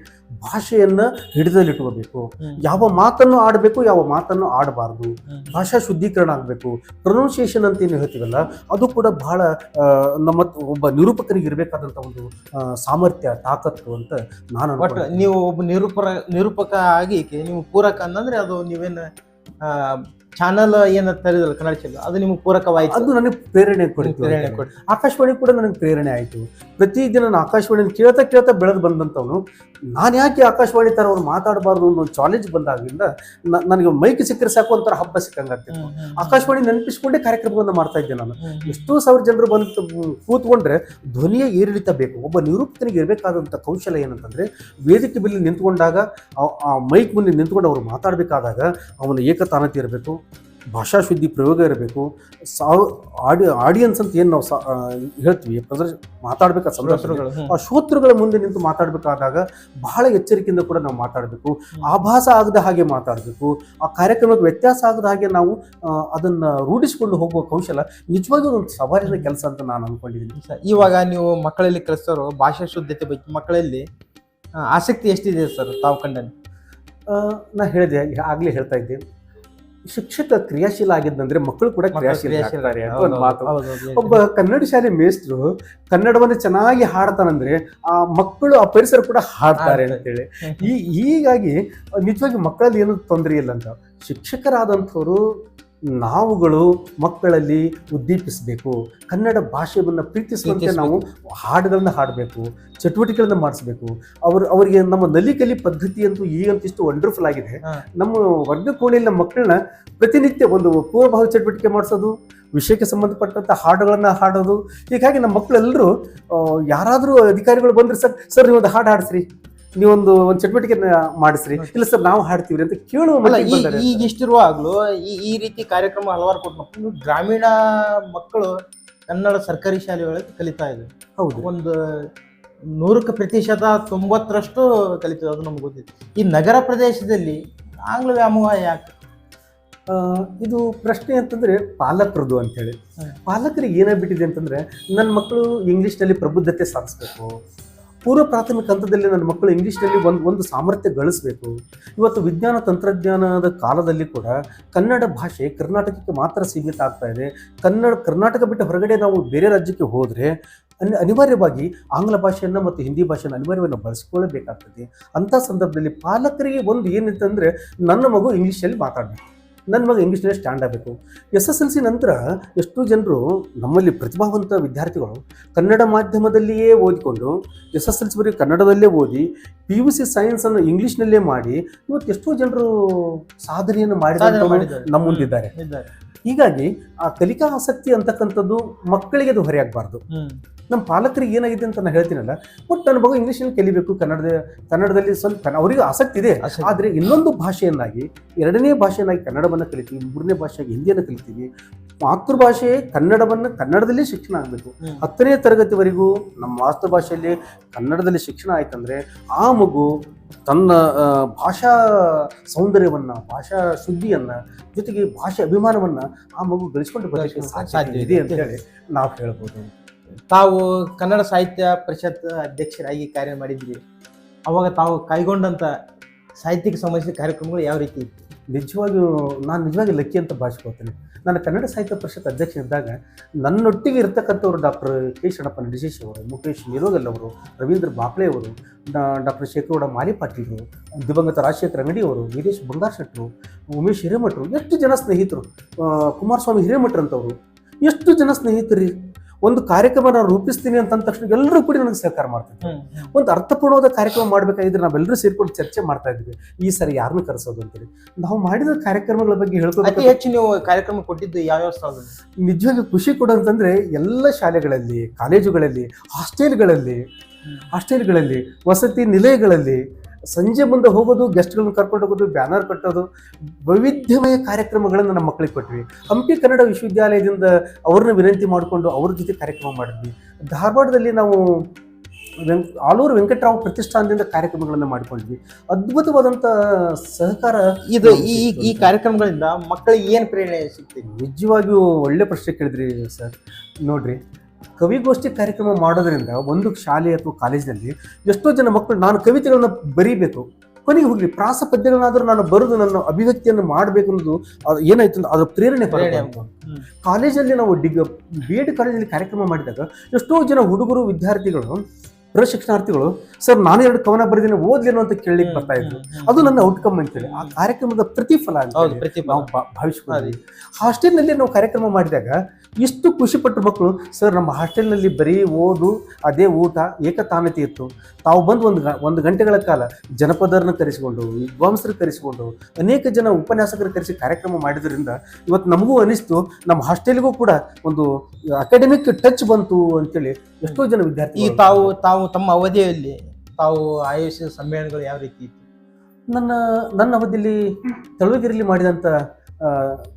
ಭಾಷೆಯನ್ನು ಹಿಡಿದಲ್ಲಿಟ್ಕೋಬೇಕು. ಯಾವ ಮಾತನ್ನು ಆಡಬೇಕು ಯಾವ ಮಾತನ್ನು ಆಡಬಾರ್ದು. ಭಾಷಾ ಶುದ್ಧೀಕರಣ ಆಗಬೇಕು. ಪ್ರೊನೌನ್ಸಿಯೇಷನ್ ಅಂತ ಏನು ಹೇಳ್ತೀವಲ್ಲ ಅದು ಕೂಡ ಬಹಳ ನಮ್ಮ ಒಬ್ಬ ನಿರೂಪಕರಿಗೆ ಇರಬೇಕಾದಂಥ ಒಂದು ಸಾಮರ್ಥ್ಯ ತಾಕತ್ತು ಅಂತ ನಾನು ಅನ್ಕೊಂಡೆ. ನೀವು ಒಬ್ಬ ನಿರೂಪರ ನಿರೂಪಕ ಆಗಿ ನೀವು ಪೂರಕ ಅಂತಂದ್ರೆ ಅದು ನೀವೇನು ಚಾನಲ್ ಏನ ತರಿದಲ್ಲ ಕನ್ನಡ ಚಾನಲ್ ಅದು ನಿಮ್ಗೆ ಪೂರಕವಾಯಿತು. ಅದು ನನಗೆ ಪ್ರೇರಣೆ ಕೊಡ್ತು. ಪ್ರೇರಣೆ ಕೊಡ್ತು. ಆಕಾಶವಾಣಿ ಕೂಡ ನನಗೆ ಪ್ರೇರಣೆ ಆಯಿತು. ಪ್ರತಿದಿನ ನಾನು ಆಕಾಶವಾಣಿ ಕೇಳ್ತಾ ಕೇಳ್ತಾ ಬೆಳೆದು ಬಂದಂಥವನು ನಾನು ಯಾಕೆ ಆಕಾಶವಾಣಿ ಥರ ಅವ್ರು ಮಾತಾಡಬಾರ್ದು ಅನ್ನೋ ಚಾಲೆಂಜ್ ಬಂದಾಗಿಂದ ನನಗೆ ಮೈಕ್ ಸಿಕ್ಕರೆ ಸಾಕು ಒಂಥರ ಹಬ್ಬ ಸಿಕ್ಕಂಗಾಗ್ತಿತ್ತು ಆಕಾಶವಾಣಿ ನೆನಪಿಸ್ಕೊಂಡೇ ಕಾರ್ಯಕ್ರಮವನ್ನು ಮಾಡ್ತಾ ಇದ್ದೆ ನಾನು. ಎಷ್ಟೋ ಸಾವಿರ ಜನರು ಬಂದು ಕೂತ್ಕೊಂಡ್ರೆ ಧ್ವನಿಯ ಏರಿಳಿತ ಬೇಕು. ಒಬ್ಬ ನಿರೂಪಕನಿಗೆ ಇರಬೇಕಾದಂಥ ಕೌಶಲ್ಯ ಏನಂತಂದ್ರೆ ವೇದಿಕೆ ಮೇಲೆ ನಿಂತ್ಕೊಂಡಾಗ ಆ ಮೈಕ್ ಮುಂದೆ ನಿಂತ್ಕೊಂಡು ಅವರು ಮಾತಾಡಬೇಕಾದಾಗ ಅವನ ಏಕತಾನತೆ ಇರಬೇಕು. ಭಾಷಾ ಶುದ್ಧಿ ಪ್ರಯೋಗ ಇರಬೇಕು. ಸಾವ್ ಆಡಿ ಆಡಿಯನ್ಸ್ ಅಂತ ಏನು ನಾವು ಸಾ- ಹೇಳ್ತೀವಿ ಪ್ರದರ್ಶ ಮಾತಾಡಬೇಕಾದ ಸಂದರ್ಶನಗಳು ಆ ಶ್ರೋತೃಗಳ ಮುಂದೆ ನಿಂತು ಮಾತಾಡಬೇಕಾದಾಗ ಬಹಳ ಎಚ್ಚರಿಕೆಯಿಂದ ಕೂಡ ನಾವು ಮಾತಾಡಬೇಕು. ಆಭಾಸ ಆಗದ ಹಾಗೆ ಮಾತಾಡಬೇಕು. ಆ ಕಾರ್ಯಕ್ರಮಕ್ಕೆ ವ್ಯತ್ಯಾಸ ಆಗದ ಹಾಗೆ ನಾವು ಅದನ್ನು ರೂಢಿಸಿಕೊಂಡು ಹೋಗುವ ಕೌಶಲ ನಿಜವಾಗಿಯೂ ಒಂದು ಸವಾಲಿನ ಕೆಲಸ ಅಂತ ನಾನು ಅನ್ಕೊಂಡಿದ್ದೀನಿ. ಇವಾಗ ನೀವು ಮಕ್ಕಳಲ್ಲಿ ಕಲಿಸ್ತಾರೋ ಭಾಷಾ ಶುದ್ಧತೆ ಬಗ್ಗೆ ಮಕ್ಕಳಲ್ಲಿ ಆಸಕ್ತಿ ಎಷ್ಟಿದೆ ಸರ್ ತಾವು ಕಂಡಲ್ಲಿ? ನಾ ಹೇಳಿದೆ ಆಗಲೇ ಹೇಳ್ತಾ ಇದ್ದೆ. ಶಿಕ್ಷಕ ಕ್ರಿಯಾಶೀಲ ಆಗಿದ್ದಂದ್ರೆ ಮಕ್ಕಳು ಕೂಡ ಕ್ರಿಯಾಶೀಲ ಆಗ್ತಾರೆ ಅಂತ ಒಂದು ಮಾತು. ಒಬ್ಬ ಕನ್ನಡ ಶಾಲೆ ಮೇಸ್ಟ್ರು ಕನ್ನಡವನ್ನು ಚೆನ್ನಾಗಿ ಹಾಡ್ತಾನಂದ್ರೆ ಆ ಮಕ್ಕಳು ಆ ಪರಿಸರ ಕೂಡ ಹಾಡ್ತಾರೆ ಅಂತೇಳಿ. ಈ ಹೀಗಾಗಿ ನಿಜವಾಗಿ ಮಕ್ಕಳಲ್ಲಿ ಏನು ತೊಂದರೆ ಇಲ್ಲ ಅಂತ? ಶಿಕ್ಷಕರಾದಂಥವರು ನಾವುಗಳು ಮಕ್ಕಳಲ್ಲಿ ಉದ್ದೀಪಿಸಬೇಕು. ಕನ್ನಡ ಭಾಷೆಯನ್ನು ಪ್ರೀತಿಸುವಂತೆ ನಾವು ಹಾಡುಗಳನ್ನ ಹಾಡಬೇಕು ಚಟುವಟಿಕೆಗಳನ್ನ ಮಾಡಿಸ್ಬೇಕು. ಅವರು ಅವರಿಗೆ ನಮ್ಮ ನಲಿಕಲಿ ಪದ್ಧತಿ ಅಂತೂ ಈಗಂತೂ ಇಷ್ಟು ವಂಡರ್ಫುಲ್ ಆಗಿದೆ ನಮ್ಮ ವರ್ಗ ಕೋಣೆಯಲ್ಲಿ ಮಕ್ಕಳನ್ನ ಪ್ರತಿನಿತ್ಯ ಒಂದು ಪೂರ್ವಭಾವಿ ಚಟುವಟಿಕೆ ಮಾಡಿಸೋದು ವಿಷಯಕ್ಕೆ ಸಂಬಂಧಪಟ್ಟಂಥ ಹಾಡುಗಳನ್ನು ಹಾಡೋದು. ಹೀಗಾಗಿ ನಮ್ಮ ಮಕ್ಕಳೆಲ್ಲರೂ ಯಾರಾದರೂ ಅಧಿಕಾರಿಗಳು ಬಂದ್ರೆ ಸರ್ ಸರ್ ನೀವು ಒಂದು ಹಾಡು ಹಾಡಿಸ್ರಿ. ನೀವೊಂದು ಒಂದು ಚಟುವಟಿಕೆ ಮಾಡಿಸ್ರಿ. ಇಲ್ಲ ಸರ್ ನಾವು ಹಾಡ್ತೀವಿ ಅಂತ ಕೇಳುವ. ಈಗ ಇಷ್ಟಿರುವಾಗ್ಲೂ ಈ ಈ ರೀತಿ ಕಾರ್ಯಕ್ರಮ ಹಲವಾರು ಕೊಟ್ಟು ಗ್ರಾಮೀಣ ಮಕ್ಕಳು ಕನ್ನಡ ಸರ್ಕಾರಿ ಶಾಲೆಗಳಲ್ಲಿ ಕಲಿತಾ ಇದೆ ಹೌದು. ಒಂದು ನೂರಕ್ಕೆ ಪ್ರತಿಶತ ತೊಂಬತ್ತರಷ್ಟು ಕಲಿತದೆ ಅದು ನಮ್ಗೆ ಗೊತ್ತಿದೆ. ಈ ನಗರ ಪ್ರದೇಶದಲ್ಲಿ ಆಂಗ್ಲ ವ್ಯಾಮೋಹ ಯಾಕೆ? ಇದು ಪ್ರಶ್ನೆ ಅಂತಂದ್ರೆ ಪಾಲಕರದು ಅಂತೇಳಿ ಹೇಳಿ ಪಾಲಕರಿಗೆ ಏನಾಗ್ಬಿಟ್ಟಿದೆ ಅಂತಂದ್ರೆ ನನ್ನ ಮಕ್ಕಳು ಇಂಗ್ಲಿಷ್ನಲ್ಲಿ ಪ್ರಬುದ್ಧತೆ ಸಾಧಿಸ್ಬೇಕು. ಪೂರ್ವ ಪ್ರಾಥಮಿಕ ಹಂತದಲ್ಲಿ ನನ್ನ ಮಕ್ಕಳು ಇಂಗ್ಲೀಷ್ನಲ್ಲಿ ಒಂದು ಒಂದು ಸಾಮರ್ಥ್ಯ ಗಳಿಸಬೇಕು. ಇವತ್ತು ವಿಜ್ಞಾನ ತಂತ್ರಜ್ಞಾನದ ಕಾಲದಲ್ಲಿ ಕೂಡ ಕನ್ನಡ ಭಾಷೆ ಕರ್ನಾಟಕಕ್ಕೆ ಮಾತ್ರ ಸೀಮಿತ ಆಗ್ತಾ ಇದೆ. ಕನ್ನಡ, ಕರ್ನಾಟಕ ಬಿಟ್ಟು ಹೊರಗಡೆ ನಾವು ಬೇರೆ ರಾಜ್ಯಕ್ಕೆ ಹೋದರೆ ಅನ್, ಅನಿವಾರ್ಯವಾಗಿ ಆಂಗ್ಲ ಭಾಷೆಯನ್ನು ಮತ್ತು ಹಿಂದಿ ಭಾಷೆಯನ್ನು ಅನಿವಾರ್ಯವನ್ನು ನಾವು ಬಳಸಿಕೊಳ್ಳಬೇಕಾಗ್ತದೆ. ಅಂಥ ಸಂದರ್ಭದಲ್ಲಿ ಪಾಲಕರಿಗೆ ಒಂದು ಏನಿತ್ತಂದರೆ ನನ್ನ ಮಗು ಇಂಗ್ಲೀಷಲ್ಲಿ ಮಾತಾಡಬೇಕು. ನನ್ನ ಮಗ ಇಂಗ್ಲೀಷ್ನಲ್ಲಿ ಸ್ಟ್ಯಾಂಡ್ ಆಗಬೇಕು ಎಸ್ ಎಸ್ ಎಲ್ ಸಿ ನಂತರ ಎಷ್ಟೋ ಜನರು ನಮ್ಮಲ್ಲಿ ಪ್ರತಿಭಾವಂತ ವಿದ್ಯಾರ್ಥಿಗಳು ಕನ್ನಡ ಮಾಧ್ಯಮದಲ್ಲಿಯೇ ಓದಿಕೊಂಡು ಎಸ್ ಎಸ್ ಎಲ್ ಸಿ ಬರೀ ಕನ್ನಡದಲ್ಲೇ ಓದಿ ಪಿ ಯು ಸಿ ಸೈನ್ಸನ್ನು ಇಂಗ್ಲೀಷ್ನಲ್ಲೇ ಮಾಡಿ ಇವತ್ತು ಎಷ್ಟೋ ಜನರು ಸಾಧನೆಯನ್ನು ಮಾಡಿದ್ದಾರೆ. ನಮ್ಮ ಮುಂದಿದ್ದಾರೆ. ಹೀಗಾಗಿ ಆ ಕಲಿಕಾ ಆಸಕ್ತಿ ಅಂತಕ್ಕಂಥದ್ದು ಮಕ್ಕಳಿಗೆ ಅದು ಹೊರೆಯಾಗಬಾರ್ದು. ನಮ್ಮ ಪಾಲಕರಿಗೆ ಏನಾಗಿದೆ ಅಂತ ನಾನು ಹೇಳ್ತೀನಲ್ಲ ಬಟ್ ನನ್ನ ಮಗು ಇಂಗ್ಲೀಷಲ್ಲಿ ಕಲಿಬೇಕು ಕನ್ನಡದ ಕನ್ನಡದಲ್ಲಿ ಸ್ವಲ್ಪ ಅವರಿಗೂ ಆಸಕ್ತಿ ಇದೆ. ಆದರೆ ಇನ್ನೊಂದು ಭಾಷೆಯನ್ನಾಗಿ ಎರಡನೇ ಭಾಷೆಯನ್ನಾಗಿ ಕನ್ನಡವನ್ನು ಕಲಿತೀವಿ ಮೂರನೇ ಭಾಷೆಯಾಗಿ ಹಿಂದಿಯನ್ನು ಕಲಿತೀವಿ. ಮಾತೃಭಾಷೆ ಕನ್ನಡವನ್ನು ಕನ್ನಡದಲ್ಲೇ ಶಿಕ್ಷಣ ಆಗಬೇಕು. ಹತ್ತನೇ ತರಗತಿವರೆಗೂ ನಮ್ಮ ಮಾತೃಭಾಷೆಯಲ್ಲಿ ಕನ್ನಡದಲ್ಲಿ ಶಿಕ್ಷಣ ಆಯ್ತಂದ್ರೆ ಆ ಮಗು ತನ್ನ ಭಾಷಾ ಸೌಂದರ್ಯವನ್ನು ಭಾಷಾ ಶುದ್ಧಿಯನ್ನು ಜೊತೆಗೆ ಭಾಷೆ ಅಭಿಮಾನವನ್ನು ಆ ಮಗು ಗಳಿಸ್ಕೊಂಡು ಬರೋಕ್ಕೆ ಸಾಧ್ಯ ಇದೆ. ಅಂತ ಹೇಳಿ ನಾವು ಹೇಳ್ಬೋದು. ತಾವು ಕನ್ನಡ ಸಾಹಿತ್ಯ ಪರಿಷತ್ ಅಧ್ಯಕ್ಷರಾಗಿ ಕಾರ್ಯ ಮಾಡಿದ್ರಿ ಅವಾಗ ತಾವು ಕೈಗೊಂಡಂಥ ಸಾಹಿತ್ಯಕ್ಕೆ ಸಂಬಂಧಿಸಿದ ಕಾರ್ಯಕ್ರಮಗಳು ಯಾವ ರೀತಿ ಇತ್ತು? ನಿಜವಾಗಿಯೂ ನಾನು ನಿಜವಾಗಿ ಲಕ್ಕಿ ಅಂತ ಭಾಷಿಕೊಳ್ತೇನೆ ನಾನು ಕನ್ನಡ ಸಾಹಿತ್ಯ ಪರಿಷತ್ ಅಧ್ಯಕ್ಷ ಇದ್ದಾಗ ನನ್ನೊಟ್ಟಿಗೆ ಇರ್ತಕ್ಕಂಥವ್ರು ಡಾಕ್ಟರ್ ಕೆ ಶರಣಪ್ಪ ನಡಿಶೇಶ್ ಅವರು ಮುಖೇಶ್ ನಿರೋಗಲ್ ಅವರು, ರವೀಂದ್ರ ಬಾಪ್ಲೆ ಅವರು ಡಾಕ್ಟರ್ ಶೇಖರಗೌಡ ಮಾಲಿ ಪಾಟೀಲರು ದಿವಂಗತ ರಾಜಶೇಖರ ಅಂಗಡಿ ಅವರು, ವೀರೇಶ್ ಬಂಗಾರ್ ಶೆಟ್ಟರು ಉಮೇಶ್ ಹಿರೇಮಠರು, ಎಷ್ಟು ಜನ ಸ್ನೇಹಿತರು ಕುಮಾರಸ್ವಾಮಿ ಕುಮಾರಸ್ವಾಮಿ ಹಿರೇಮಠರಂತವರು ಎಷ್ಟು ಜನ ಸ್ನೇಹಿತರು ಒಂದು ಕಾರ್ಯಕ್ರಮ ನಾನು ರೂಪಿಸ್ತೀನಿ ಅಂತ ಅಂದ ತಕ್ಷಣ ಎಲ್ಲರೂ ಕೂಡ ನನಗೆ ಸಹಕಾರ ಮಾಡ್ತಿದ್ರು. ಒಂದು ಅರ್ಥಪೂರ್ಣವಾದ ಕಾರ್ಯಕ್ರಮ ಮಾಡ್ಬೇಕಾಗಿದ್ರೆ ನಾವೆಲ್ಲರೂ ಸೇರ್ಕೊಂಡು ಚರ್ಚೆ ಮಾಡ್ತಾ ಇದ್ವಿ. ಈ ಸರಿ ಯಾರನ್ನು ಕರೆಸೋದು ಅಂತೇಳಿ ನಾವು ಮಾಡಿದ ಕಾರ್ಯಕ್ರಮಗಳ ಬಗ್ಗೆ ಅತಿ ಹೇಳ್ಕೋಬೇಕು ಹೆಚ್ಚು ನೀವು ಕಾರ್ಯಕ್ರಮ ಕೊಟ್ಟಿದ್ದು ಯಾವ್ಯಾವ ಸ್ಥಳದಲ್ಲಿ? ನಿಜವಾಗಿ ಖುಷಿ ಕೊಡೋದಂತಂದ್ರೆ ಎಲ್ಲ ಶಾಲೆಗಳಲ್ಲಿ ಕಾಲೇಜುಗಳಲ್ಲಿ ಹಾಸ್ಟೆಲ್ಗಳಲ್ಲಿ ಹಾಸ್ಟೆಲ್ಗಳಲ್ಲಿ ವಸತಿ ನಿಲಯಗಳಲ್ಲಿ ಸಂಜೆ ಮುಂದೆ ಹೋಗೋದು ಗೆಸ್ಟ್ಗಳನ್ನ ಕರ್ಕೊಂಡು ಹೋಗೋದು ಬ್ಯಾನರ್ ಕಟ್ಟೋದು ವೈವಿಧ್ಯಮಯ ಕಾರ್ಯಕ್ರಮಗಳನ್ನು ನಮ್ಮ ಮಕ್ಕಳಿಗೆ ಕೊಟ್ವಿ. ಹಂಪಿ ಕನ್ನಡ ವಿಶ್ವವಿದ್ಯಾಲಯದಿಂದ ಅವ್ರನ್ನ ವಿನಂತಿ ಮಾಡಿಕೊಂಡು ಅವ್ರ ಜೊತೆ ಕಾರ್ಯಕ್ರಮ ಮಾಡಿದ್ವಿ. ಧಾರವಾಡದಲ್ಲಿ ನಾವು ವೆಂಕ್ ಆಲೂರು ವೆಂಕಟರಾವ್ ಪ್ರತಿಷ್ಠಾನದಿಂದ ಕಾರ್ಯಕ್ರಮಗಳನ್ನು ಮಾಡಿಕೊಂಡ್ವಿ. ಅದ್ಭುತವಾದಂಥ ಸಹಕಾರ ಇದು ಈ ಈ- ಕಾರ್ಯಕ್ರಮಗಳಿಂದ ಮಕ್ಕಳಿಗೆ ಏನು ಪ್ರೇರಣೆ ಸಿಗ್ತೈತಿ ನಿಜವಾಗಿಯೂ ಒಳ್ಳೆ ಪ್ರಶ್ನೆ ಕೇಳಿದ್ರಿ ಸರ್. ನೋಡ್ರಿ ಕವಿಗೋಷ್ಠಿ ಕಾರ್ಯಕ್ರಮ ಮಾಡೋದ್ರಿಂದ ಒಂದು ಶಾಲೆ ಅಥವಾ ಕಾಲೇಜಿನಲ್ಲಿ ಎಷ್ಟೋ ಜನ ಮಕ್ಕಳು ನಾನು ಕವಿತೆಗಳನ್ನ ಬರೀಬೇಕು. ಕೊನೆಗೆ ಹೋಗ್ಲಿ ಪ್ರಾಸ ಪದ್ಯಗಳನ್ನಾದರೂ ನಾನು ಬರೆದು ನನ್ನ ಅಭಿವ್ಯಕ್ತಿಯನ್ನು ಮಾಡಬೇಕು ಅನ್ನೋದು ಅದು ಏನಾಯ್ತು ಅಂದ್ರೆ ಅದ್ರ ಪ್ರೇರಣೆ. ಕಾಲೇಜಲ್ಲಿ ನಾವು ಡಿಗ್ ಬಿ ಎಡ್ ಕಾಲೇಜಲ್ಲಿ ಕಾರ್ಯಕ್ರಮ ಮಾಡಿದಾಗ ಎಷ್ಟೋ ಜನ ಹುಡುಗರು ವಿದ್ಯಾರ್ಥಿಗಳು ಪ್ರಶಿಕ್ಷಣಾರ್ಥಿಗಳು ಸರ್ ನಾನು ಎರಡು ಕವನ ಬರೆದಿನ ಓದ್ಲೇನೋ ಅಂತ ಕೇಳಲಿಕ್ಕೆ ಬರ್ತಾ ಇದ್ರು. ಅದು ನನ್ನ ಔಟ್ಕಮ್ ಅಂತೇಳಿ ಆ ಕಾರ್ಯಕ್ರಮದ ಪ್ರತಿಫಲ ಅಂತ ನಾವು ಭಾ- ಭಾವಿಸ್ಕೊಂಡ್ವಿ ಹಾಸ್ಟೆಲ್ನಲ್ಲಿ ನಾವು ಕಾರ್ಯಕ್ರಮ ಮಾಡಿದಾಗ ಇಷ್ಟು ಖುಷಿಪಟ್ಟ ಮಕ್ಕಳು ಸರ್ ನಮ್ಮ ಹಾಸ್ಟೆಲ್ನಲ್ಲಿ ಬರೀ ಓದು ಅದೇ ಊಟ ಏಕತಾನತೆ ಇತ್ತು. ತಾವು ಬಂದು ಒಂದು ಗ- ಒಂದು ಗಂಟೆಗಳ ಕಾಲ ಜನಪದರನ್ನ ಕರೆಸಿಕೊಂಡು ವಿದ್ವಾಂಸರು ಕರೆಸಿಕೊಂಡು ಅನೇಕ ಜನ ಉಪನ್ಯಾಸಕರು ಕರೆಸಿ ಕಾರ್ಯಕ್ರಮ ಮಾಡಿದ್ರಿಂದ ಇವತ್ತು ನಮಗೂ ಅನಿಸ್ತು ನಮ್ಮ ಹಾಸ್ಟೆಲ್ಗೂ ಕೂಡ ಒಂದು ಅಕಾಡೆಮಿಕ್ ಟಚ್ ಬಂತು ಅಂತೇಳಿ ಎಷ್ಟೋ ಜನ ಈ ವಿದ್ಯಾರ್ಥಿ ತಾವು ತಾವು ತಮ್ಮ ಅವಧಿಯಲ್ಲಿ ತಾವು ಆಯೋಜಿಸಿದ ಸಮ್ಮೇಳನಗಳು ಯಾವ ರೀತಿ ಇತ್ತು? ನನ್ನ ನನ್ನ ಅವಧಿಯಲ್ಲಿ ತಳುವಿಗಿರಲಿ ಮಾಡಿದಂಥ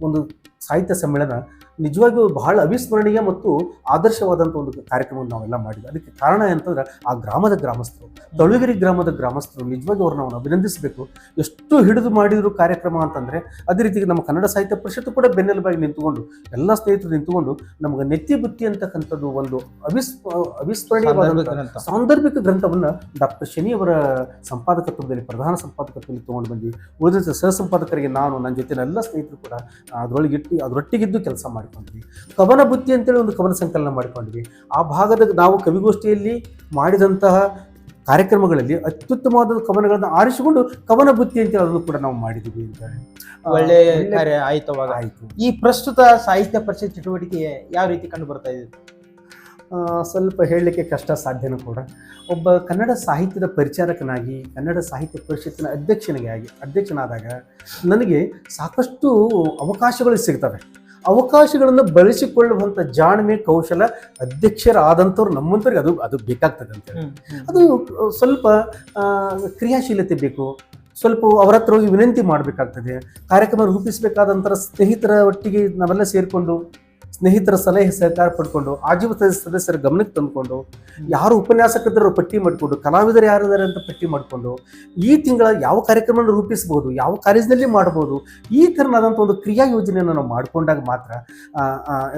ಒಂದು ಸಾಹಿತ್ಯ ಸಮ್ಮೇಳನ ನಿಜವಾಗಿಯೂ ಬಹಳ ಅವಿಸ್ಮರಣೀಯ ಮತ್ತು ಆದರ್ಶವಾದಂಥ ಒಂದು ಕಾರ್ಯಕ್ರಮವನ್ನು ನಾವೆಲ್ಲ ಮಾಡಿದ್ವಿ. ಅದಕ್ಕೆ ಕಾರಣ ಅಂತಂದ್ರೆ ಆ ಗ್ರಾಮದ ಗ್ರಾಮಸ್ಥರು ತಳುಗಿರಿ ಗ್ರಾಮದ ಗ್ರಾಮಸ್ಥರು ನಿಜವಾಗಿ ಅವ್ರನ್ನ ನಾವು ಅಭಿನಂದಿಸಬೇಕು. ಎಷ್ಟು ಹಿಡಿದು ಮಾಡಿದ್ರು ಕಾರ್ಯಕ್ರಮ ಅಂತಂದ್ರೆ ಅದೇ ರೀತಿಗೆ ನಮ್ಮ ಕನ್ನಡ ಸಾಹಿತ್ಯ ಪರಿಷತ್ತು ಕೂಡ ಬೆನ್ನೆಲುಬಾಗಿ ನಿಂತುಕೊಂಡು ಎಲ್ಲ ಸ್ನೇಹಿತರು ನಿಂತುಕೊಂಡು ನಮಗೆ ನೆತ್ತಿ ಬುತ್ತಿ ಅಂತಕ್ಕಂಥದ್ದು ಒಂದು ಅವಿಸ್ ಅವಿಸ್ಮರಣೀಯವಾದ ಸಾಂದರ್ಭಿಕ ಗ್ರಂಥವನ್ನು ಡಾಕ್ಟರ್ ಶನಿ ಅವರ ಸಂಪಾದಕತ್ವದಲ್ಲಿ ಪ್ರಧಾನ ಸಂಪಾದಕತ್ವದಲ್ಲಿ ತಗೊಂಡು ಬಂದ್ವಿ. ಉಳಿದ ಸಹ ಸಂಪಾದಕರಿಗೆ ನಾನು ನನ್ನ ಜೊತೆ ಎಲ್ಲ ಸ್ನೇಹಿತರು ಕೂಡ ಅದರೊಳಗಿಟ್ಟು ಅದರೊಟ್ಟಿಗಿದ್ದು ಕೆಲಸ ಮಾಡ್ಕೊಂಡ್ವಿ. ಕವನ ಬುತ್ತಿ ಅಂತೇಳಿ ಒಂದು ಕವನ ಸಂಕಲನ ಮಾಡ್ಕೊಂಡ್ವಿ. ಆ ಭಾಗದ ನಾವು ಕವಿಗೋಷ್ಠಿಯಲ್ಲಿ ಮಾಡಿದಂತಹ ಕಾರ್ಯಕ್ರಮಗಳಲ್ಲಿ ಅತ್ಯುತ್ತಮವಾದ ಕವನಗಳನ್ನು ಆರಿಸಿಕೊಂಡು ಕವನ ಬುತ್ತಿ ಅಂತೇಳಿ ಅದನ್ನು ಕೂಡ ನಾವು ಮಾಡಿದ್ವಿ ಅಂತ. ಒಳ್ಳೆ ಕಾರ್ಯ ಆಯ್ತು ಈ ಪ್ರಸ್ತುತ ಸಾಹಿತ್ಯ ಪರಿಷತ್ ಚಟುವಟಿಕೆ ಯಾವ ರೀತಿ ಕಂಡು ಬರ್ತಾ ಇದೆ? ಸ್ವಲ್ಪ ಹೇಳಲಿಕ್ಕೆ ಕಷ್ಟ ಸಾಧ್ಯನೂ ಕೂಡ. ಒಬ್ಬ ಕನ್ನಡ ಸಾಹಿತ್ಯದ ಪರಿಚಾರಕನಾಗಿ ಕನ್ನಡ ಸಾಹಿತ್ಯ ಪರಿಷತ್ತಿನ ಅಧ್ಯಕ್ಷನಿಗಾಗಿ ಅಧ್ಯಕ್ಷನಾದಾಗ ನನಗೆ ಸಾಕಷ್ಟು ಅವಕಾಶಗಳು ಸಿಗ್ತವೆ. ಅವಕಾಶಗಳನ್ನು ಬಳಸಿಕೊಳ್ಳುವಂಥ ಜಾಣ್ಮೆ ಕೌಶಲ ಅಧ್ಯಕ್ಷರಾದಂಥವ್ರು ನಮ್ಮಂಥವ್ರಿಗೆ ಅದು ಅದು ಬೇಕಾಗ್ತದೆ ಅಂತೇಳಿ ಅದು ಸ್ವಲ್ಪ ಕ್ರಿಯಾಶೀಲತೆ ಬೇಕು. ಸ್ವಲ್ಪ ಅವರ ಹತ್ರ ಹೋಗಿ ವಿನಂತಿ ಮಾಡಬೇಕಾಗ್ತದೆ. ಕಾರ್ಯಕ್ರಮ ರೂಪಿಸಬೇಕಾದಂಥ ಸ್ನೇಹಿತರ ಒಟ್ಟಿಗೆ ನಾವೆಲ್ಲ ಸೇರಿಕೊಂಡು ಸ್ನೇಹಿತರ ಸಲಹೆ ಸಹಕಾರ ಪಡ್ಕೊಂಡು ಆಜೀವ ಸದಸ್ಯ- ಸದಸ್ಯರ ಗಮನಕ್ಕೆ ತಂದ್ಕೊಂಡು ಯಾರು ಉಪನ್ಯಾಸಕರಿದ್ದಾರೆ ಪಟ್ಟಿ ಮಾಡಿಕೊಂಡು ಕಲಾವಿದರು ಯಾರಿದ್ದಾರೆ ಅಂತ ಪಟ್ಟಿ ಮಾಡಿಕೊಂಡು ಈ ತಿಂಗಳ ಯಾವ ಕಾರ್ಯಕ್ರಮವನ್ನು ರೂಪಿಸಬಹುದು ಯಾವ ಕಾಲೇಜಿನಲ್ಲಿ ಮಾಡಬಹುದು ಈ ಥರನಾದಂಥ ಒಂದು ಕ್ರಿಯಾ ಯೋಜನೆಯನ್ನು ನಾವು ಮಾಡಿಕೊಂಡಾಗ ಮಾತ್ರ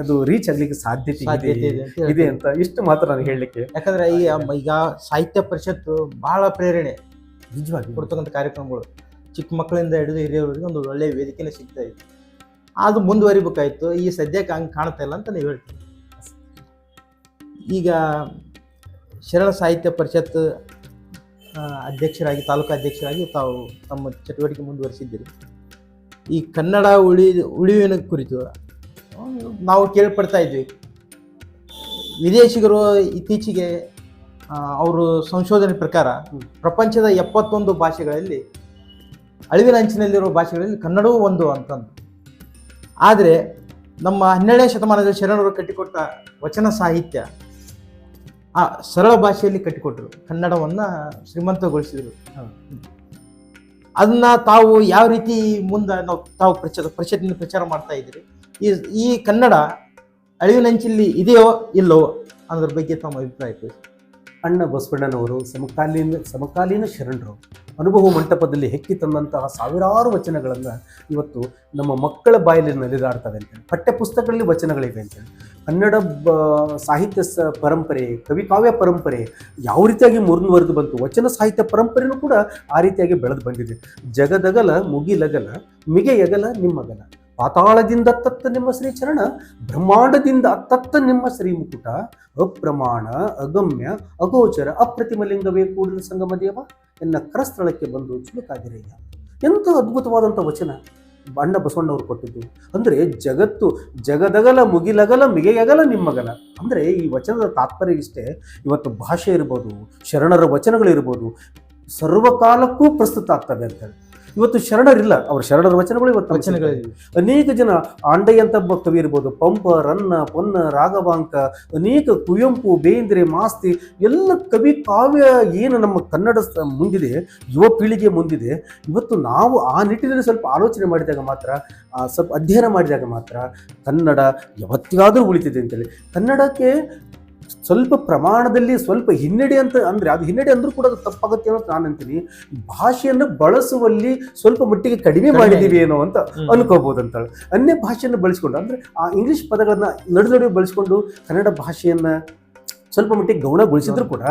ಅದು ರೀಚ್ ಆಗ್ಲಿಕ್ಕೆ ಸಾಧ್ಯತೆ ಇದೆ. ಇದೆ ಅಂತ ಇಷ್ಟು ಮಾತ್ರ ನಾನು ಹೇಳಲಿಕ್ಕೆ ಯಾಕಂದ್ರೆ ಈಗ ಈಗ ಸಾಹಿತ್ಯ ಪರಿಷತ್ತು ಬಹಳ ಪ್ರೇರಣೆ ನಿಜವಾಗಿ. ಕೊಡ್ತಕ್ಕಂಥ ಕಾರ್ಯಕ್ರಮಗಳು. ಚಿಕ್ಕ ಮಕ್ಕಳಿಂದ ಹಿಡಿದು ಹಿರಿಯವರಿಗೆ ಒಂದು ಒಳ್ಳೆಯ ವೇದಿಕೆನೇ ಸಿಗ್ತಾ ಇದೆ. ಅದು ಮುಂದುವರಿಬೇಕಾಯ್ತು. ಈ ಸದ್ಯಕ್ಕೆ ಹಂಗೆ ಕಾಣ್ತಾ ಇಲ್ಲ ಅಂತ ನೀವು ಹೇಳ್ತೀನಿ ಈಗ ಶರಣ ಸಾಹಿತ್ಯ ಪರಿಷತ್ ಅಧ್ಯಕ್ಷರಾಗಿ, ತಾಲೂಕು ಅಧ್ಯಕ್ಷರಾಗಿ ತಾವು ತಮ್ಮ ಚಟುವಟಿಕೆ ಮುಂದುವರಿಸಿದ್ದೀರಿ. ಈ ಕನ್ನಡ ಉಳಿ, ಉಳಿವಿನ ಕುರಿತು ನಾವು ಕೇಳ್ಪಡ್ತಾ ಇದ್ವಿ. ವಿದೇಶಿಗರು ಇತ್ತೀಚೆಗೆ ಅವರು ಸಂಶೋಧನೆ ಪ್ರಕಾರ ಪ್ರಪಂಚದ ಎಪ್ಪತ್ತೊಂದು ಭಾಷೆಗಳಲ್ಲಿ, ಅಳಿವಿನ ಅಂಚಿನಲ್ಲಿರುವ ಭಾಷೆಗಳಲ್ಲಿ ಕನ್ನಡವೂ ಒಂದು ಅಂತಂದು ಆದರೆ ನಮ್ಮ ಹನ್ನೆರಡನೇ ಶತಮಾನದಲ್ಲಿ ಶರಣರು ಕಟ್ಟಿಕೊಟ್ಟ ವಚನ ಸಾಹಿತ್ಯ ಆ ಸರಳ ಭಾಷೆಯಲ್ಲಿ ಕಟ್ಟಿಕೊಟ್ರು. ಕನ್ನಡವನ್ನು ಶ್ರೀಮಂತಗೊಳಿಸಿದರು. ಅದನ್ನ ತಾವು ಯಾವ ರೀತಿ ಮುಂದೆ ನಾವು ತಾವು ಪ್ರಚಾರ ಪರಿಷತ್ತಿನ ಪ್ರಚಾರ ಮಾಡ್ತಾ ಇದ್ದೀರಿ? ಈ ಈ ಕನ್ನಡ ಅಳಿವಿನಂಚಿಲ್ಲಿ ಇದೆಯೋ ಇಲ್ಲವೋ ಅನ್ನೋದ್ರ ಬಗ್ಗೆ ತಮ್ಮ ಅಭಿಪ್ರಾಯ ಅಣ್ಣ ಬಸವಣ್ಣನವರು ಸಮಕಾಲೀನ ಸಮಕಾಲೀನ ಶರಣರು. ಅನುಭವ ಮಂಟಪದಲ್ಲಿ ಹೆಕ್ಕಿ ತಂದಂತಹ ಸಾವಿರಾರು ವಚನಗಳನ್ನು ಇವತ್ತು ನಮ್ಮ ಮಕ್ಕಳ ಬಾಯಲ್ಲಿ ನಲಿದಾಡ್ತವೆ ಅಂತೇಳಿ ಪಠ್ಯ ಪುಸ್ತಕಗಳಲ್ಲಿ ವಚನಗಳಿವೆ ಅಂತೇಳಿ. ಕನ್ನಡ ಬ, ಸಾಹಿತ್ಯ ಸ, ಪರಂಪರೆ ಕವಿಕಾವ್ಯ ಪರಂಪರೆ ಯಾವ ರೀತಿಯಾಗಿ ಮುರಿದುವರೆದು ಬಂತು, ವಚನ ಸಾಹಿತ್ಯ ಪರಂಪರೆಯೂ ಕೂಡ ಆ ರೀತಿಯಾಗಿ ಬೆಳೆದು ಬಂದಿದೆ. ಜಗದಗಲ ಮುಗಿಲಗಲ, ಮಿಗೆಯಗಲ ನಿಮ್ಮಗಲ. ಪಾತಾಳದಿಂದ ತತ್ತ ನಿಮ್ಮ ಶ್ರೀ ಚರಣ, ಬ್ರಹ್ಮಾಂಡದಿಂದ ಅತ್ತತ್ತ ನಿಮ್ಮ ಶ್ರೀ ಮುಕುಟ. ಅಪ್ರಮಾಣ, ಅಗಮ್ಯ, ಅಗೋಚರ, ಅಪ್ರತಿಮಲಿಂಗವೇ ಕೂಡಲ ಸಂಗಮ ದೇವ. ಎನ್ನ ಕರಸ್ಥಳಕ್ಕೆ ಬಂದು ಚುಲುಕಾದಿರಯ್ಯ. ಎಂಥ ಅದ್ಭುತವಾದಂಥ ವಚನ ಅಣ್ಣ ಬಸವಣ್ಣವರು ಕೊಟ್ಟಿದ್ದು. ಅಂದರೆ ಜಗತ್ತು ಜಗದಗಲ ಮುಗಿಲಗಲ ಮಿಗೆಯಗಲ ನಿಮ್ಮಗಲ. ಅಂದರೆ ಈ ವಚನದ ತಾತ್ಪರ್ಯ ಇಷ್ಟೇ. ಇವತ್ತು ಭಾಷೆ ಇರ್ಬೋದು, ಶರಣರ ವಚನಗಳಿರ್ಬೋದು, ಸರ್ವಕಾಲಕ್ಕೂ ಪ್ರಸ್ತುತ ಆಗ್ತವೆ ಅಂತೇಳಿ ಇವತ್ತು ಶರಣರಿಲ್ಲ. ಅವ್ರ ಶರಣರ ವಚನಗಳು ಇವತ್ತು ವಚನಗಳಿವೆ ಅನೇಕ ಜನ ಆಂಡಯ್ಯ ಅಂತ ಕವಿ ಇರ್ಬೋದು ಪಂಪ ರನ್ನ ಪೊನ್ನ ರಾಘವಾಂಕ ಅನೇಕ ಕುವೆಂಪು ಬೇಂದ್ರೆ ಮಾಸ್ತಿ ಎಲ್ಲ ಕವಿ ಕಾವ್ಯ ಏನು ನಮ್ಮ ಕನ್ನಡ ಮುಂದಿದೆ ಯುವ ಪೀಳಿಗೆ ಮುಂದಿದೆ ಇವತ್ತು ನಾವು ಆ ನಿಟ್ಟಿನಲ್ಲಿ ಸ್ವಲ್ಪ ಆಲೋಚನೆ ಮಾಡಿದಾಗ ಮಾತ್ರ ಆ, ಸ್ವಲ್ಪ ಅಧ್ಯಯನ ಮಾಡಿದಾಗ ಮಾತ್ರ ಕನ್ನಡ ಯಾವತ್ತಿಗಾದರೂ ಉಳಿತಿದೆ ಅಂತೇಳಿ. ಕನ್ನಡಕ್ಕೆ ಸ್ವಲ್ಪ ಪ್ರಮಾಣದಲ್ಲಿ ಸ್ವಲ್ಪ ಹಿನ್ನಡೆ ಅಂತ ಅಂದರೆ ಅದು ಹಿನ್ನಡೆ ಅಂದ್ರೂ ಕೂಡ ಅದು ತಪ್ಪಾಗುತ್ತೆ ಅನ್ನೋದು ನಾನು ಅಂತೀನಿ. ಭಾಷೆಯನ್ನು ಬಳಸುವಲ್ಲಿ ಸ್ವಲ್ಪ ಮಟ್ಟಿಗೆ ಕಡಿಮೆ ಮಾಡಿದೀವಿ ಮಾಡಿದ್ದೀವಿ ಏನೋ ಅಂತ. ಅನ್ಕೋಬಹುದು ಅಂತ ಅನ್ಯ ಭಾಷೆಯನ್ನು ಬಳಸ್ಕೊಂಡು ಅಂದ್ರೆ ಆ ಇಂಗ್ಲಿಷ್ ಪದಗಳನ್ನ ನಡು ನಡುವೆ ಬಳಸ್ಕೊಂಡು ಕನ್ನಡ ಭಾಷೆಯನ್ನ ಸ್ವಲ್ಪ ಮಟ್ಟಿಗೆ ಗೌಣಗೊಳಿಸಿದ್ರು ಕೂಡ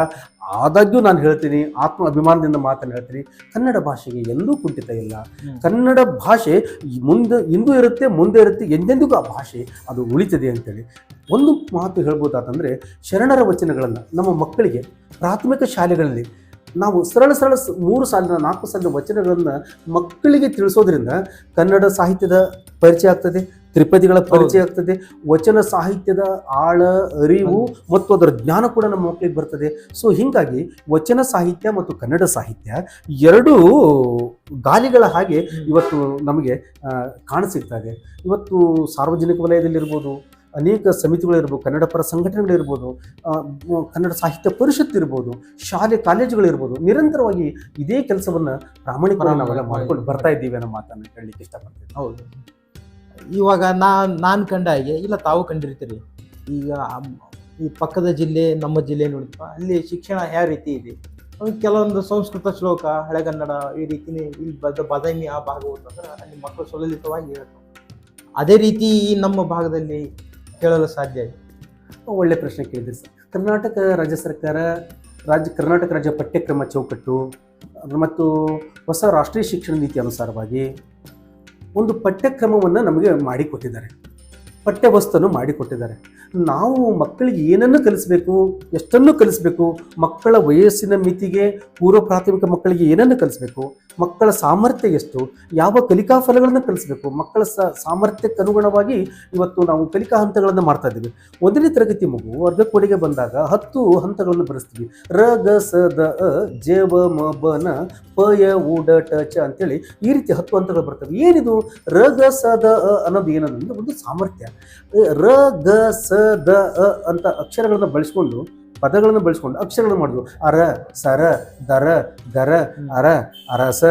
ಆದಾಗ್ಯೂ ನಾನು ಹೇಳ್ತೀನಿ ಆತ್ಮ ಅಭಿಮಾನದಿಂದ ಮಾತನ್ನು ಹೇಳ್ತೀನಿ ಕನ್ನಡ ಭಾಷೆಗೆ ಎಂದೂ ಕುಂಠಿತ ಇಲ್ಲ. ಕನ್ನಡ ಭಾಷೆ ಮುಂದೆ ಇಂದು ಇರುತ್ತೆ ಮುಂದೆ ಇರುತ್ತೆ ಎಂದೆಂದಿಗೂ ಆ ಭಾಷೆ ಅದು ಉಳಿತದೆ ಅಂತೇಳಿ. ಒಂದು ಮಾತು ಹೇಳ್ಬೋದಾತಂದ್ರೆ ಶರಣರ ವಚನಗಳನ್ನು ನಮ್ಮ ಮಕ್ಕಳಿಗೆ ಪ್ರಾಥಮಿಕ ಶಾಲೆಗಳಲ್ಲಿ ನಾವು ಸರಳ ಸರಳ ಮೂರು ಸಾಲಿನ ನಾಲ್ಕು ಸಾಲಿನ ವಚನಗಳನ್ನು ಮಕ್ಕಳಿಗೆ ತಿಳಿಸೋದ್ರಿಂದ ಕನ್ನಡ ಸಾಹಿತ್ಯದ ಪರಿಚಯ ಆಗ್ತದೆ ತ್ರಿಪದಿಗಳ ಪರಿಚಯ ಆಗ್ತದೆ ವಚನ ಸಾಹಿತ್ಯದ ಆಳ ಅರಿವು ಮತ್ತು ಅದರ ಜ್ಞಾನ ಕೂಡ ನಮ್ಮ ಮಕ್ಕಳಿಗೆ ಬರ್ತದೆ. ಸೊ ಹೀಗಾಗಿ ವಚನ ಸಾಹಿತ್ಯ ಮತ್ತು ಕನ್ನಡ ಸಾಹಿತ್ಯ ಎರಡೂ ಗಾಲಿಗಳ ಹಾಗೆ ಇವತ್ತು ನಮಗೆ ಕಾಣಸಿಗ್ತಾ ಇದೆ. ಇವತ್ತು ಸಾರ್ವಜನಿಕ ವಲಯದಲ್ಲಿರ್ಬೋದು ಅನೇಕ ಸಮಿತಿಗಳಿರ್ಬೋದು ಕನ್ನಡ ಪರ ಸಂಘಟನೆಗಳಿರ್ಬೋದು ಕನ್ನಡ ಸಾಹಿತ್ಯ ಪರಿಷತ್ ಇರ್ಬೋದು ಶಾಲೆ ಕಾಲೇಜುಗಳಿರ್ಬೋದು ನಿರಂತರವಾಗಿ ಇದೇ ಕೆಲಸವನ್ನು ಪ್ರಾಮಾಣಿಕವಾಗಿ ನಾವೆಲ್ಲ ಮಾಡ್ಕೊಂಡು ಬರ್ತಾ ಇದ್ದೀವಿ ಅನ್ನೋ ಮಾತನ್ನು ಹೇಳಲಿಕ್ಕೆ ಇಷ್ಟಪಡ್ತೀನಿ. ಹೌದು. ಇವಾಗ ನಾ ನಾನು ಕಂಡ ಹಾಗೆ ಇಲ್ಲ ತಾವು ಕಂಡಿರ್ತೀರಿ ಈಗ ಈ ಪಕ್ಕದ ಜಿಲ್ಲೆ ನಮ್ಮ ಜಿಲ್ಲೆ ನೋಡಿದ್ವ ಅಲ್ಲಿ ಶಿಕ್ಷಣ ಯಾವ ರೀತಿ ಇದೆ? ಕೆಲವೊಂದು ಸಂಸ್ಕೃತ ಶ್ಲೋಕ ಹಳೆಗನ್ನಡ ಈ ರೀತಿನೇ ಇಲ್ಲಿ ಬದ ಬದಾಮಿ ಆ ಭಾಗ ಹೋದಂದ್ರೆ ಅಲ್ಲಿ ಮಕ್ಕಳು ಸುಲಲಿತವಾಗಿ ಹೇಳ್ತಾರೆ. ಅದೇ ರೀತಿ ನಮ್ಮ ಭಾಗದಲ್ಲಿ ಕೇಳಲು ಸಾಧ್ಯ ಇದೆ? ಒಳ್ಳೆ ಪ್ರಶ್ನೆ ಕೇಳಿದ್ರಿ ಸರ್. ಕರ್ನಾಟಕ ರಾಜ್ಯ ಸರ್ಕಾರ, ರಾಜ್ಯ, ಕರ್ನಾಟಕ ರಾಜ್ಯ ಪಠ್ಯಕ್ರಮ ಚೌಕಟ್ಟು, ಮತ್ತು ಹೊಸ ರಾಷ್ಟ್ರೀಯ ಶಿಕ್ಷಣ ನೀತಿ ಅನುಸಾರವಾಗಿ ಒಂದು ಪಠ್ಯಕ್ರಮವನ್ನು ನಮಗೆ ಮಾಡಿಕೊಟ್ಟಿದ್ದಾರೆ. ಪಠ್ಯವಸ್ತನ್ನು ಮಾಡಿಕೊಟ್ಟಿದ್ದಾರೆ. ನಾವು ಮಕ್ಕಳಿಗೆ ಏನನ್ನು ಕಲಿಸಬೇಕು, ಎಷ್ಟನ್ನು ಕಲಿಸಬೇಕು, ಮಕ್ಕಳ ವಯಸ್ಸಿನ ಮಿತಿಗೆ, ಪೂರ್ವ ಪ್ರಾಥಮಿಕ ಮಕ್ಕಳಿಗೆ ಏನನ್ನು ಕಲಿಸಬೇಕು, ಮಕ್ಕಳ ಸಾಮರ್ಥ್ಯ ಎಷ್ಟು, ಯಾವ ಕಲಿಕಾ ಫಲಗಳನ್ನು ಕಲಿಸಬೇಕು, ಮಕ್ಕಳ ಸಾಮರ್ಥ್ಯಕ್ಕೆ ಅನುಗುಣವಾಗಿ ಇವತ್ತು ನಾವು ಕಲಿಕಾ ಹಂತಗಳನ್ನು ಮಾಡ್ತಾ ಇದ್ದೀವಿ. ಒಂದನೇ ತರಗತಿ ಮಗು ವರ್ಗ ಕೊಡುಗೆ ಬಂದಾಗ ಹತ್ತು ಹಂತಗಳನ್ನು ಬರೆಸ್ತೀವಿ. ರ, ಗ, ಸ, ದ, ಅ ಬ ಮ, ಬ, ನ, ಪ, ಯ, ಉ, ಡ, ಟ, ಚ ಅಂತೇಳಿ ಈ ರೀತಿ ಹತ್ತು ಹಂತಗಳು ಬರ್ತವೆ. ಏನಿದು? ರ, ಗ, ಸ, ದ, ಅ ಅನ್ನೋದು ಏನಂದ್ರೆ ಒಂದು ಸಾಮರ್ಥ್ಯ. ರ ಗ ಸ ದ ಅ ಅಂತ ಅಕ್ಷರಗಳನ್ನು ಬಳಸ್ಕೊಂಡು ಪದಗಳನ್ನು ಬಳಸ್ಕೊಂಡು ಅಕ್ಷರಗಳನ್ನು ಮಾಡಿದ್ರು ಅರ ಸರ ದರ ಗರ ಅರ ಅರಸ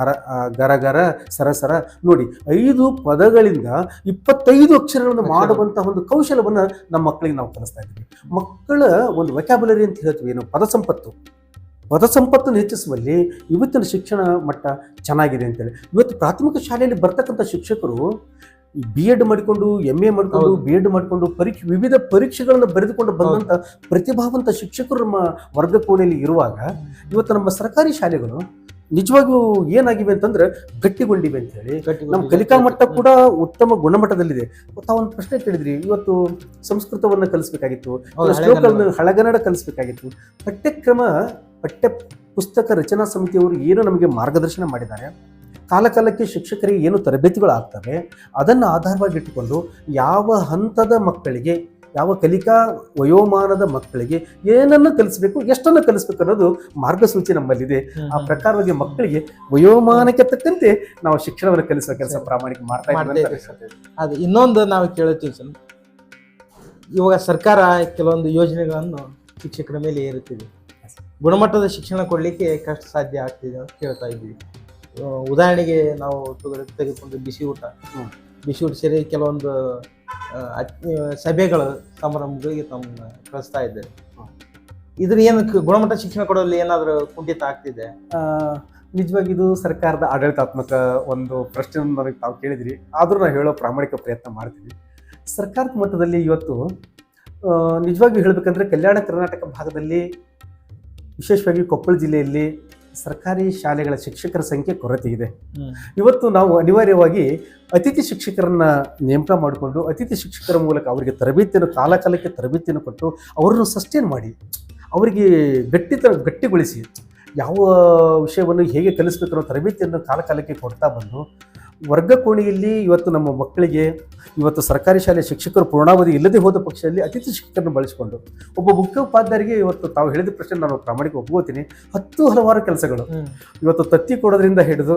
ಅರ ಗರ ಗರ ಸರ ಸರ. ನೋಡಿ ಐದು ಪದಗಳಿಂದ ಇಪ್ಪತ್ತೈದು ಅಕ್ಷರಗಳನ್ನು ಅಕ್ಷರ. ಮಾಡುವಂತಹ ಒಂದು ಕೌಶಲವನ್ನು ನಮ್ಮ ಮಕ್ಕಳಿಗೆ ನಾವು ಕಲಿಸ್ತಾ ಇದ್ದೀವಿ. ಮಕ್ಕಳ ಒಂದು ವೆಕ್ಯಾಬುಲರಿ ಅಂತ ಹೇಳ್ತೀವಿ ಏನು? ಪದ ಸಂಪತ್ತು. ಪದ ಸಂಪತ್ತನ್ನು ಹೆಚ್ಚಿಸುವಲ್ಲಿ ಇವತ್ತಿನ ಶಿಕ್ಷಣ ಮಟ್ಟ ಚೆನ್ನಾಗಿದೆ ಅಂತೇಳಿ. ಇವತ್ತು ಪ್ರಾಥಮಿಕ ಶಾಲೆಯಲ್ಲಿ ಬರ್ತಕ್ಕಂಥ ಶಿಕ್ಷಕರು ಬಿ ಎಡ್ ಮಾಡಿಕೊಂಡು ಎಂ ಎ ಮಾಡಿಕೊಂಡು. ಬಿ ಎಡ್ ಮಾಡಿಕೊಂಡು ಪರೀಕ್ಷೆ ವಿವಿಧ ಪರೀಕ್ಷೆಗಳನ್ನು ಬರೆದುಕೊಂಡು ಬಂದಂಥ ಪ್ರತಿಭಾವಂತ ಶಿಕ್ಷಕರು ನಮ್ಮ ವರ್ಗ ಕೋಣೆಯಲ್ಲಿ ಇರುವಾಗ ಇವತ್ತು ನಮ್ಮ ಸರ್ಕಾರಿ ಶಾಲೆಗಳು ನಿಜವಾಗಿಯೂ ಏನಾಗಿವೆ ಅಂತಂದ್ರೆ ಗಟ್ಟಿಗೊಂಡಿವೆ ಅಂತ ಹೇಳಿ. ನಮ್ಮ ಕಲಿಕಾ ಮಟ್ಟ ಕೂಡ ಉತ್ತಮ ಗುಣಮಟ್ಟದಲ್ಲಿದೆ. ತಾವೊಂದು ಪ್ರಶ್ನೆ ಕೇಳಿದ್ರಿ ಇವತ್ತು ಸಂಸ್ಕೃತವನ್ನ ಕಲಿಸ್ಬೇಕಾಗಿತ್ತು ಶ್ಲೋಕಗಳನ್ನು ಹಳಗನ್ನಡ. ಕಲಿಸ್ಬೇಕಾಗಿತ್ತು. ಪಠ್ಯಕ್ರಮ ಪಠ್ಯ ಪುಸ್ತಕ ರಚನಾ ಸಮಿತಿಯವರು ಏನು ನಮಗೆ ಮಾರ್ಗದರ್ಶನ ಮಾಡಿದ್ದಾರೆ? ಕಾಲಕಾಲಕ್ಕೆ ಶಿಕ್ಷಕರಿಗೆ ಏನು ತರಬೇತಿಗಳು ಆಗ್ತವೆ ಅದನ್ನು ಆಧಾರವಾಗಿಟ್ಟುಕೊಂಡು ಯಾವ ಹಂತದ ಮಕ್ಕಳಿಗೆ ಯಾವ ಕಲಿಕಾ ವಯೋಮಾನದ ಮಕ್ಕಳಿಗೆ ಏನನ್ನು ಕಲಿಸಬೇಕು ಎಷ್ಟನ್ನು ಕಲಿಸ್ಬೇಕು ಅನ್ನೋದು ಮಾರ್ಗಸೂಚಿ ನಮ್ಮಲ್ಲಿದೆ. ಆ ಪ್ರಕಾರವಾಗಿ ಮಕ್ಕಳಿಗೆ ವಯೋಮಾನಕ್ಕೆ ತಕ್ಕಂತೆ ನಾವು ಶಿಕ್ಷಣವನ್ನು ಕಲಿಸುವ ಕೆಲಸ ಪ್ರಾಮಾಣಿಕ ಮಾಡ್ತಾ ಇದ್ದೀವಿ ಅದು ಇನ್ನೊಂದು ನಾವು ಕೇಳುತ್ತೀವಿ ಸರ್. ಇವಾಗ ಸರ್ಕಾರ ಕೆಲವೊಂದು ಯೋಜನೆಗಳನ್ನು ಶಿಕ್ಷಕರ ಮೇಲೆ ಏರುತ್ತಿದೆ. ಗುಣಮಟ್ಟದ ಶಿಕ್ಷಣ ಕೊಡಲಿಕ್ಕೆ ಕಷ್ಟ ಸಾಧ್ಯ ಆಗ್ತಿದೆ ಅಂತ ಕೇಳ್ತಾ ಇದ್ದೀವಿ. ಉದಾಹರಣೆಗೆ ನಾವು ತೆಗೆದು- ತೆಗೆದುಕೊಂಡು ಬಿಸಿ ಊಟ. ಬಿಸಿ ಊಟ ಸೇರಿ ಕೆಲವೊಂದು ಸಭೆಗಳು ಸಮಾರಂಭಗಳಿಗೆ ತಮ್ಮ ಕಳಿಸ್ತಾ ಇದ್ದಾರೆ ಇದ್ರ ಏನು ಗುಣಮಟ್ಟ ಶಿಕ್ಷಣ ಕೊಡೋಲ್ಲಿ ಏನಾದರೂ ಕುಂಠಿತ ಆಗ್ತಿದೆ? ನಿಜವಾಗಿ ಇದು ಸರ್ಕಾರದ ಆಡಳಿತಾತ್ಮಕ ಒಂದು ಪ್ರಶ್ನೆ ನನಗೆ ತಾವು ಕೇಳಿದ್ರಿ. ಆದರೂ ನಾನು ಹೇಳೋ ಪ್ರಾಮಾಣಿಕ ಪ್ರಯತ್ನ ಮಾಡ್ತೀನಿ. ಸರ್ಕಾರದ ಮಟ್ಟದಲ್ಲಿ ಇವತ್ತು ನಿಜವಾಗಿ ಹೇಳಬೇಕಂದ್ರೆ ಕಲ್ಯಾಣ ಕರ್ನಾಟಕ ಭಾಗದಲ್ಲಿ ವಿಶೇಷವಾಗಿ ಕೊಪ್ಪಳ ಜಿಲ್ಲೆಯಲ್ಲಿ ಸರ್ಕಾರಿ ಶಾಲೆಗಳ ಶಿಕ್ಷಕರ ಸಂಖ್ಯೆ ಕೊರತೆ ಇದೆ. ಇವತ್ತು ನಾವು ಅನಿವಾರ್ಯವಾಗಿ ಅತಿಥಿ ಶಿಕ್ಷಕರನ್ನ ನೇಮಕ ಮಾಡಿಕೊಂಡು ಅತಿಥಿ ಶಿಕ್ಷಕರ ಮೂಲಕ ಅವರಿಗೆ ತರಬೇತಿಯನ್ನು ಕಾಲಕಾಲಕ್ಕೆ ತರಬೇತಿಯನ್ನು ಕೊಟ್ಟು ಅವರನ್ನು ಸಸ್ಟೈನ್ ಮಾಡಿ ಅವರಿಗೆ ಗಟ್ಟಿತ ಗಟ್ಟಿಗೊಳಿಸಿ ಯಾವ ವಿಷಯವನ್ನು ಹೇಗೆ ಕಲಿಸಬೇಕು ಅನ್ನೋ ತರಬೇತಿಯನ್ನು ಕಾಲಕಾಲಕ್ಕೆ ಕೊಡ್ತಾ ಬಂದು ವರ್ಗ ಕೋಣೆಯಲ್ಲಿ ಇವತ್ತು ನಮ್ಮ ಮಕ್ಕಳಿಗೆ ಇವತ್ತು ಸರ್ಕಾರಿ ಶಾಲೆ ಶಿಕ್ಷಕರು ಪೂರ್ಣಾವಧಿ ಇಲ್ಲದೆ ಹೋದ ಪಕ್ಷದಲ್ಲಿ ಅತಿಥಿ ಶಿಕ್ಷಕರನ್ನು ಬಳಸಿಕೊಂಡು ಒಬ್ಬ ಮುಖ್ಯೋಪಾಧ್ಯಾಯರಿಗೆ ಇವತ್ತು ತಾವು ಹೇಳಿದ ಪ್ರಶ್ನೆ ನಾನು ಪ್ರಾಮಾಣಿಕ ಒಪ್ಕೋತೀನಿ. ಹತ್ತು ಹಲವಾರು ಕೆಲಸಗಳು. ಇವತ್ತು ತತ್ತಿ ಕೊಡೋದ್ರಿಂದ ಹಿಡಿದು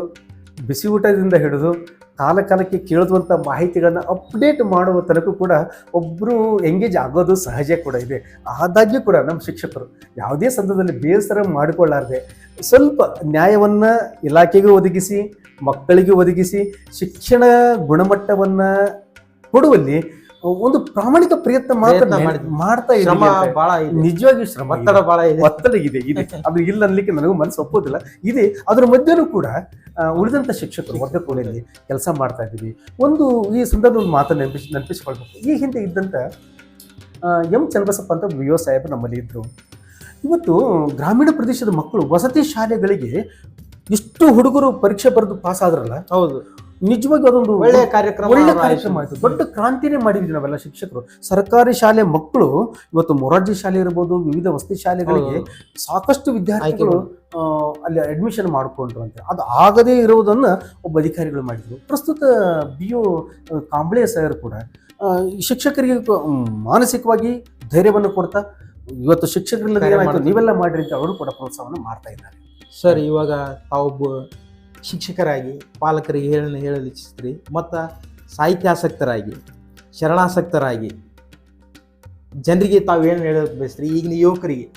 ಬಿಸಿ ಊಟದಿಂದ ಹಿಡಿದು ಕಾಲ ಕಾಲಕ್ಕೆ ಕೇಳಿದಂಥ ಮಾಹಿತಿಗಳನ್ನು ಅಪ್ಡೇಟ್ ಮಾಡುವ ತನಕ ಕೂಡ ಒಬ್ಬರು ಎಂಗೇಜ್ ಆಗೋದು ಸಹಜ ಕೂಡ ಇದೆ. ಆದಾಗ್ಯೂ ಕೂಡ ನಮ್ಮ ಶಿಕ್ಷಕರು ಯಾವುದೇ ಸಂದರ್ಭದಲ್ಲಿ ಬೇಸರ ಮಾಡಿಕೊಳ್ಳಾರ್ದೆ ಸ್ವಲ್ಪ ನ್ಯಾಯವನ್ನು ಇಲಾಖೆಗೂ ಒದಗಿಸಿ ಮಕ್ಕಳಿಗೆ ಒದಗಿಸಿ ಶಿಕ್ಷಣ ಗುಣಮಟ್ಟವನ್ನು ಕೊಡುವಲ್ಲಿ ಒಂದು ಪ್ರಾಮಾಣಿಕ ಪ್ರಯತ್ನ ಮಾತ್ರ. ಮಾಡ್ತಾ ಇದೆ. ನಿಜವಾಗಿ ಶ್ರಮ. ಒತ್ತಡ ಬಹಳ ಇದೆ. ಒತ್ತಡ ಇದೆ ಇದೆ. ಅದು ಇಲ್ಲ ಅನ್ಲಿಕ್ಕೆ ನನಗೂ ಮನಸ್ಸು ಒಪ್ಪೋದಿಲ್ಲ ಇದೆ ಅದರ ಮಧ್ಯನೂ ಕೂಡ ಉಳಿದಂಥ ಶಿಕ್ಷಕರು ವರ್ಗ ಕೋಣೆಯಲ್ಲಿ ಕೆಲಸ ಮಾಡ್ತಾ ಇದ್ದೀವಿ. ಒಂದು ಈ ಸಂದರ್ಭ ಒಂದು ಮಾತನ್ನು ನೆನಪಿಸಿ ನೆನಪಿಸಿಕೊಳ್ಬೇಕು. ಈ ಹಿಂದೆ ಇದ್ದಂಥ ಎಂ ಚನ್ನಬಸಪ್ಪ ಅಂತ ವಿ ಒ ಸಾಹೇಬರು ನಮ್ಮಲ್ಲಿ ಇದ್ದರು ಇವತ್ತು ಗ್ರಾಮೀಣ ಪ್ರದೇಶದ ಮಕ್ಕಳು ವಸತಿ ಶಾಲೆಗಳಿಗೆ ಎಷ್ಟು ಹುಡುಗರು ಪರೀಕ್ಷೆ ಬರೆದು ಪಾಸ್ ಆದ್ರಲ್ಲ ಹೌದು. ನಿಜವಾಗಿ ಅದೊಂದು ಒಳ್ಳೆಯ ಕಾರ್ಯಕ್ರಮ ಒಳ್ಳೆ ಕಾರ್ಯಕ್ರಮ ಆಯಿತು. ದೊಡ್ಡ ಕ್ರಾಂತಿನೇ ಮಾಡಿದ್ವಿ ನಾವೆಲ್ಲ ಶಿಕ್ಷಕರು. ಸರ್ಕಾರಿ ಶಾಲೆ ಮಕ್ಕಳು ಇವತ್ತು ಮೊರಾರ್ಜಿ ಶಾಲೆ ಇರ್ಬೋದು ವಿವಿಧ ವಸತಿ ಶಾಲೆಗಳಿಗೆ ಸಾಕಷ್ಟು ವಿದ್ಯಾರ್ಥಿಗಳು ಅಲ್ಲಿ ಅಡ್ಮಿಷನ್ ಮಾಡಿಕೊಂಡ್ರು ಅಂತ. ಅದು ಆಗದೇ ಇರುವುದನ್ನು ಒಬ್ಬ ಅಧಿಕಾರಿಗಳು ಮಾಡಿದ್ರು. ಪ್ರಸ್ತುತ ಬಿ ಯು ಕಾಂಬ್ಳೆ ಸರ್ ಕೂಡ ಶಿಕ್ಷಕರಿಗೆ ಮಾನಸಿಕವಾಗಿ ಧೈರ್ಯವನ್ನು ಕೊಡ್ತಾ ಇವತ್ತು ಶಿಕ್ಷಕರಲ್ಲಿ ಕಾರ್ಯ ಏನಾಯ್ತು. ನೀವೆಲ್ಲ ಮಾಡಿರಿ ಅಂತ ಅವರು ಕೂಡ ಪ್ರೋತ್ಸಾಹವನ್ನು ಮಾಡ್ತಾ ಇದ್ದಾರೆ. ಸರ್, ಇವಾಗ ತಾವೊಬ್ಬ ಶಿಕ್ಷಕರಾಗಿ ಪಾಲಕರಿಗೆ ಹೇಳ ಹೇಳಲು ಇಚ್ಛಿಸ್ತೀರಿ, ಮತ್ತು ಸಾಹಿತ್ಯಾಸಕ್ತರಾಗಿ, ಶರಣಾಸಕ್ತರಾಗಿ ಜನರಿಗೆ ತಾವು ಏನು ಹೇಳೋದಕ್ಕೆ ಬಯಸ್ತೀರಿ, ಈಗಿನ ಯುವಕರಿಗೆ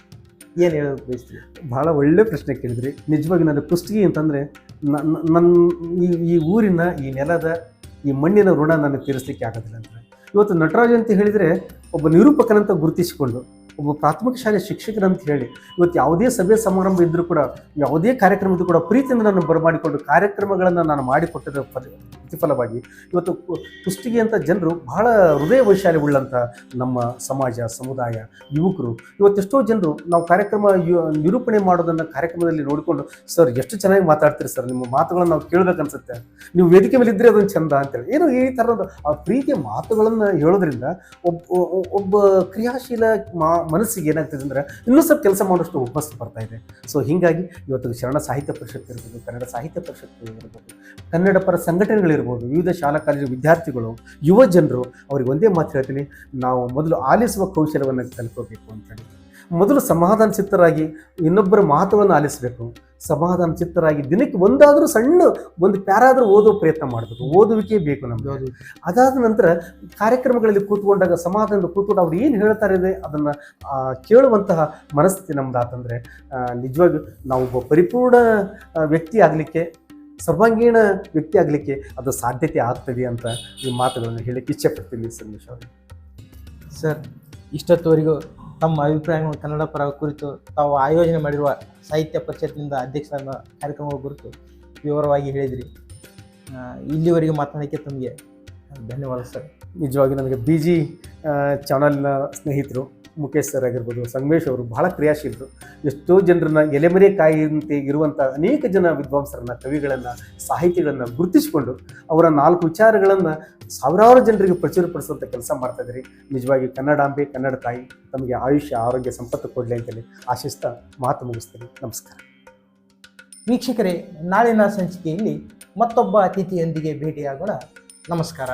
ಏನು ಹೇಳೋದಕ್ಕೆ ಬಯಸ್ತೀರಿ? ಭಾಳ ಒಳ್ಳೆ ಪ್ರಶ್ನೆ ಕೇಳಿದ್ರಿ. ನಿಜವಾಗಿ ನನ್ನ ಕುಸ್ತಿಗೆ ಅಂತಂದರೆ ನನ್ನ ಈ ಈ ಊರಿನ, ಈ ನೆಲದ, ಈ ಮಣ್ಣಿನ ಋಣ ನನಗೆ ತೀರಿಸಲಿಕ್ಕೆ ಆಗೋದಿಲ್ಲ ಅಂತ ಇವತ್ತು ನಟರಾಜ್ ಅಂತ ಹೇಳಿದರೆ, ಒಬ್ಬ ನಿರೂಪಕನಂತ ಗುರುತಿಸಿಕೊಂಡು ಒಬ್ಬ ಪ್ರಾಥಮಿಕ ಶಾಲೆ ಶಿಕ್ಷಕರಂತ ಹೇಳಿ, ಇವತ್ತು ಯಾವುದೇ ಸಭೆ ಸಮಾರಂಭ ಇದ್ದರೂ ಕೂಡ, ಯಾವುದೇ ಕಾರ್ಯಕ್ರಮ ಇದ್ದರೂ ಕೂಡ ಪ್ರೀತಿಯಿಂದ ನಾನು ಬರಮಾಡಿಕೊಂಡು ಕಾರ್ಯಕ್ರಮಗಳನ್ನು ನಾನು ಮಾಡಿಕೊಟ್ಟಿರೋ ಫಲ ಪ್ರತಿಫಲವಾಗಿ ಇವತ್ತು ಕುಸ್ತಿಗೆ ಅಂತ ಜನರು ಬಹಳ ಹೃದಯ ವೈಶಾಲ್ಯ ಉಳ್ಳಂಥ ನಮ್ಮ ಸಮಾಜ, ಸಮುದಾಯ, ಯುವಕರು. ಇವತ್ತೆಷ್ಟೋ ಜನರು ನಾವು ಕಾರ್ಯಕ್ರಮ ನಿರೂಪಣೆ ಮಾಡೋದನ್ನು ಕಾರ್ಯಕ್ರಮದಲ್ಲಿ ನೋಡಿಕೊಂಡು, ಸರ್, ಎಷ್ಟು ಚೆನ್ನಾಗಿ ಮಾತಾಡ್ತೀರಿ ಸರ್, ನಿಮ್ಮ ಮಾತುಗಳನ್ನು ನಾವು ಕೇಳಬೇಕನ್ಸುತ್ತೆ. ನೀವು ವೇದಿಕೆ ಮೇಲೆ ಇದ್ದರೆ ಅದೊಂದು ಚಂದ ಅಂತೇಳಿ. ಏನು ಈ ಥರದ ಆ ಪ್ರೀತಿಯ ಮಾತುಗಳನ್ನು ಹೇಳೋದ್ರಿಂದ ಒಬ್ಬ ಒಬ್ಬ ಕ್ರಿಯಾಶೀಲ ಮಾ ಮನಸ್ಸಿಗೆ ಏನಾಗ್ತದೆ ಅಂದರೆ ಇನ್ನೂ ಸ್ವಲ್ಪ ಕೆಲಸ ಮಾಡೋಷ್ಟು ಹುಮ್ಮಸ್ಸು ಬರ್ತಾ ಇದೆ. ಸೊ, ಹೀಗಾಗಿ ಇವತ್ತು ಶರಣ ಸಾಹಿತ್ಯ ಪರಿಷತ್ ಇರ್ಬೋದು ಕನ್ನಡ ಸಾಹಿತ್ಯ ಪರಿಷತ್ ಇರ್ಬೋದು ಕನ್ನಡ ಪರ ಸಂಘಟನೆಗಳಿರ್ಬೋದು ವಿವಿಧ ಶಾಲಾ ಕಾಲೇಜು ವಿದ್ಯಾರ್ಥಿಗಳು ಯುವ ಜನರು ಅವ್ರಿಗೆ ಒಂದೇ ಮಾತು ಹೇಳ್ತೀನಿ. ನಾವು ಮೊದಲು ಆಲಿಸುವ ಕೌಶಲ್ಯವನ್ನು ಕಲ್ಕೋಬೇಕು ಅಂತೇಳಿ. ಮೊದಲು ಸಮಾಧಾನ ಚಿತ್ತರಾಗಿ ಇನ್ನೊಬ್ಬರ ಮಾತವನ್ನು ಆಲಿಸಬೇಕು. ಸಮಾಧಾನ ಚಿತ್ತರಾಗಿ ದಿನಕ್ಕೆ ಒಂದಾದರೂ ಸಣ್ಣ ಒಂದು ಪ್ಯಾರಾದರೂ ಓದೋ ಪ್ರಯತ್ನ ಮಾಡಬೇಕು. ಓದುವಿಕೆ ಬೇಕು ನಮಗೆ. ಅದಾದ ನಂತರ ಕಾರ್ಯಕ್ರಮಗಳಲ್ಲಿ ಕೂತ್ಕೊಂಡಾಗ ಸಮಾಧಾನದ ಕೂತ್ಕೊಂಡು ಅವ್ರು ಏನು ಹೇಳ್ತಾರೆ ಇದೆ ಅದನ್ನು ಕೇಳುವಂತಹ ಮನಸ್ಥಿತಿ ನಮ್ದಾತಂದರೆ ನಿಜವಾಗಿ ನಾವು ಒಬ್ಬ ಪರಿಪೂರ್ಣ ವ್ಯಕ್ತಿ ಆಗಲಿಕ್ಕೆ ಸರ್ವಾಂಗೀಣ ವ್ಯಕ್ತಿ ಆಗಲಿಕ್ಕೆ ಅದು ಸಾಧ್ಯತೆ ಆಗ್ತದೆ ಅಂತ ಈ ಮಾತುಗಳನ್ನು ಹೇಳಕ್ಕೆ ಇಚ್ಛೆಪಡ್ತೀನಿ ಸಂದೇಶ ಅವರು. ಸರ್, ಇಷ್ಟೊತ್ತುವರೆಗೂ ತಮ್ಮ ಅಭಿಪ್ರಾಯಗಳು ಕನ್ನಡ ಪರ ಕುರಿತು ತಾವು ಆಯೋಜನೆ ಮಾಡಿರುವ ಸಾಹಿತ್ಯ ಪರಿಷತ್ನಿಂದ ಅಧ್ಯಕ್ಷರಾದ ಕಾರ್ಯಕ್ರಮಗಳ ಕುರಿತು ವಿವರವಾಗಿ ಹೇಳಿದ್ರಿ. ಇಲ್ಲಿವರೆಗೆ ಮಾತನಾಡೋಕ್ಕೆ ತಮಗೆ ಧನ್ಯವಾದ ಸರ್. ನಿಜವಾಗಿ ನನಗೆ ಬಿ ಜಿ ಚಾನಲ್ನ ಸ್ನೇಹಿತರು, ಮುಖೇಶ್ ಸರ್ ಆಗಿರ್ಬೋದು, ಸಂಗಮೇಶ್ ಅವರು ಬಹಳ ಕ್ರಿಯಾಶೀಲರು. ಎಷ್ಟೋ ಜನರನ್ನ ಎಲೆಮರೆ ಕಾಯಿಯಂತೆ ಇರುವಂಥ ಅನೇಕ ಜನ ವಿದ್ವಾಂಸರನ್ನ, ಕವಿಗಳನ್ನು, ಸಾಹಿತಿಗಳನ್ನು ಗುರುತಿಸಿಕೊಂಡು ಅವರ ನಾಲ್ಕು ವಿಚಾರಗಳನ್ನು ಸಾವಿರಾರು ಜನರಿಗೆ ಪ್ರಚುರಪಡಿಸುವಂಥ ಕೆಲಸ ಮಾಡ್ತಾ ಇದ್ದೀರಿ. ನಿಜವಾಗಿ ಕನ್ನಡಾಂಬೆ ಕನ್ನಡ ತಾಯಿ, ತಮಗೆ ಆಯುಷ್ಯ, ಆರೋಗ್ಯ, ಸಂಪತ್ತು ಕೊಡಲಿ ಅಂತೇಳಿ ಆಶಿಸ್ತಾ ಮಾತು ಮುಗಿಸ್ತೀನಿ. ನಮಸ್ಕಾರ. ವೀಕ್ಷಕರೇ, ನಾಳಿನ ಸಂಚಿಕೆಯಲ್ಲಿ ಮತ್ತೊಬ್ಬ ಅತಿಥಿಯೊಂದಿಗೆ ಭೇಟಿಯಾಗೋಣ. ನಮಸ್ಕಾರ.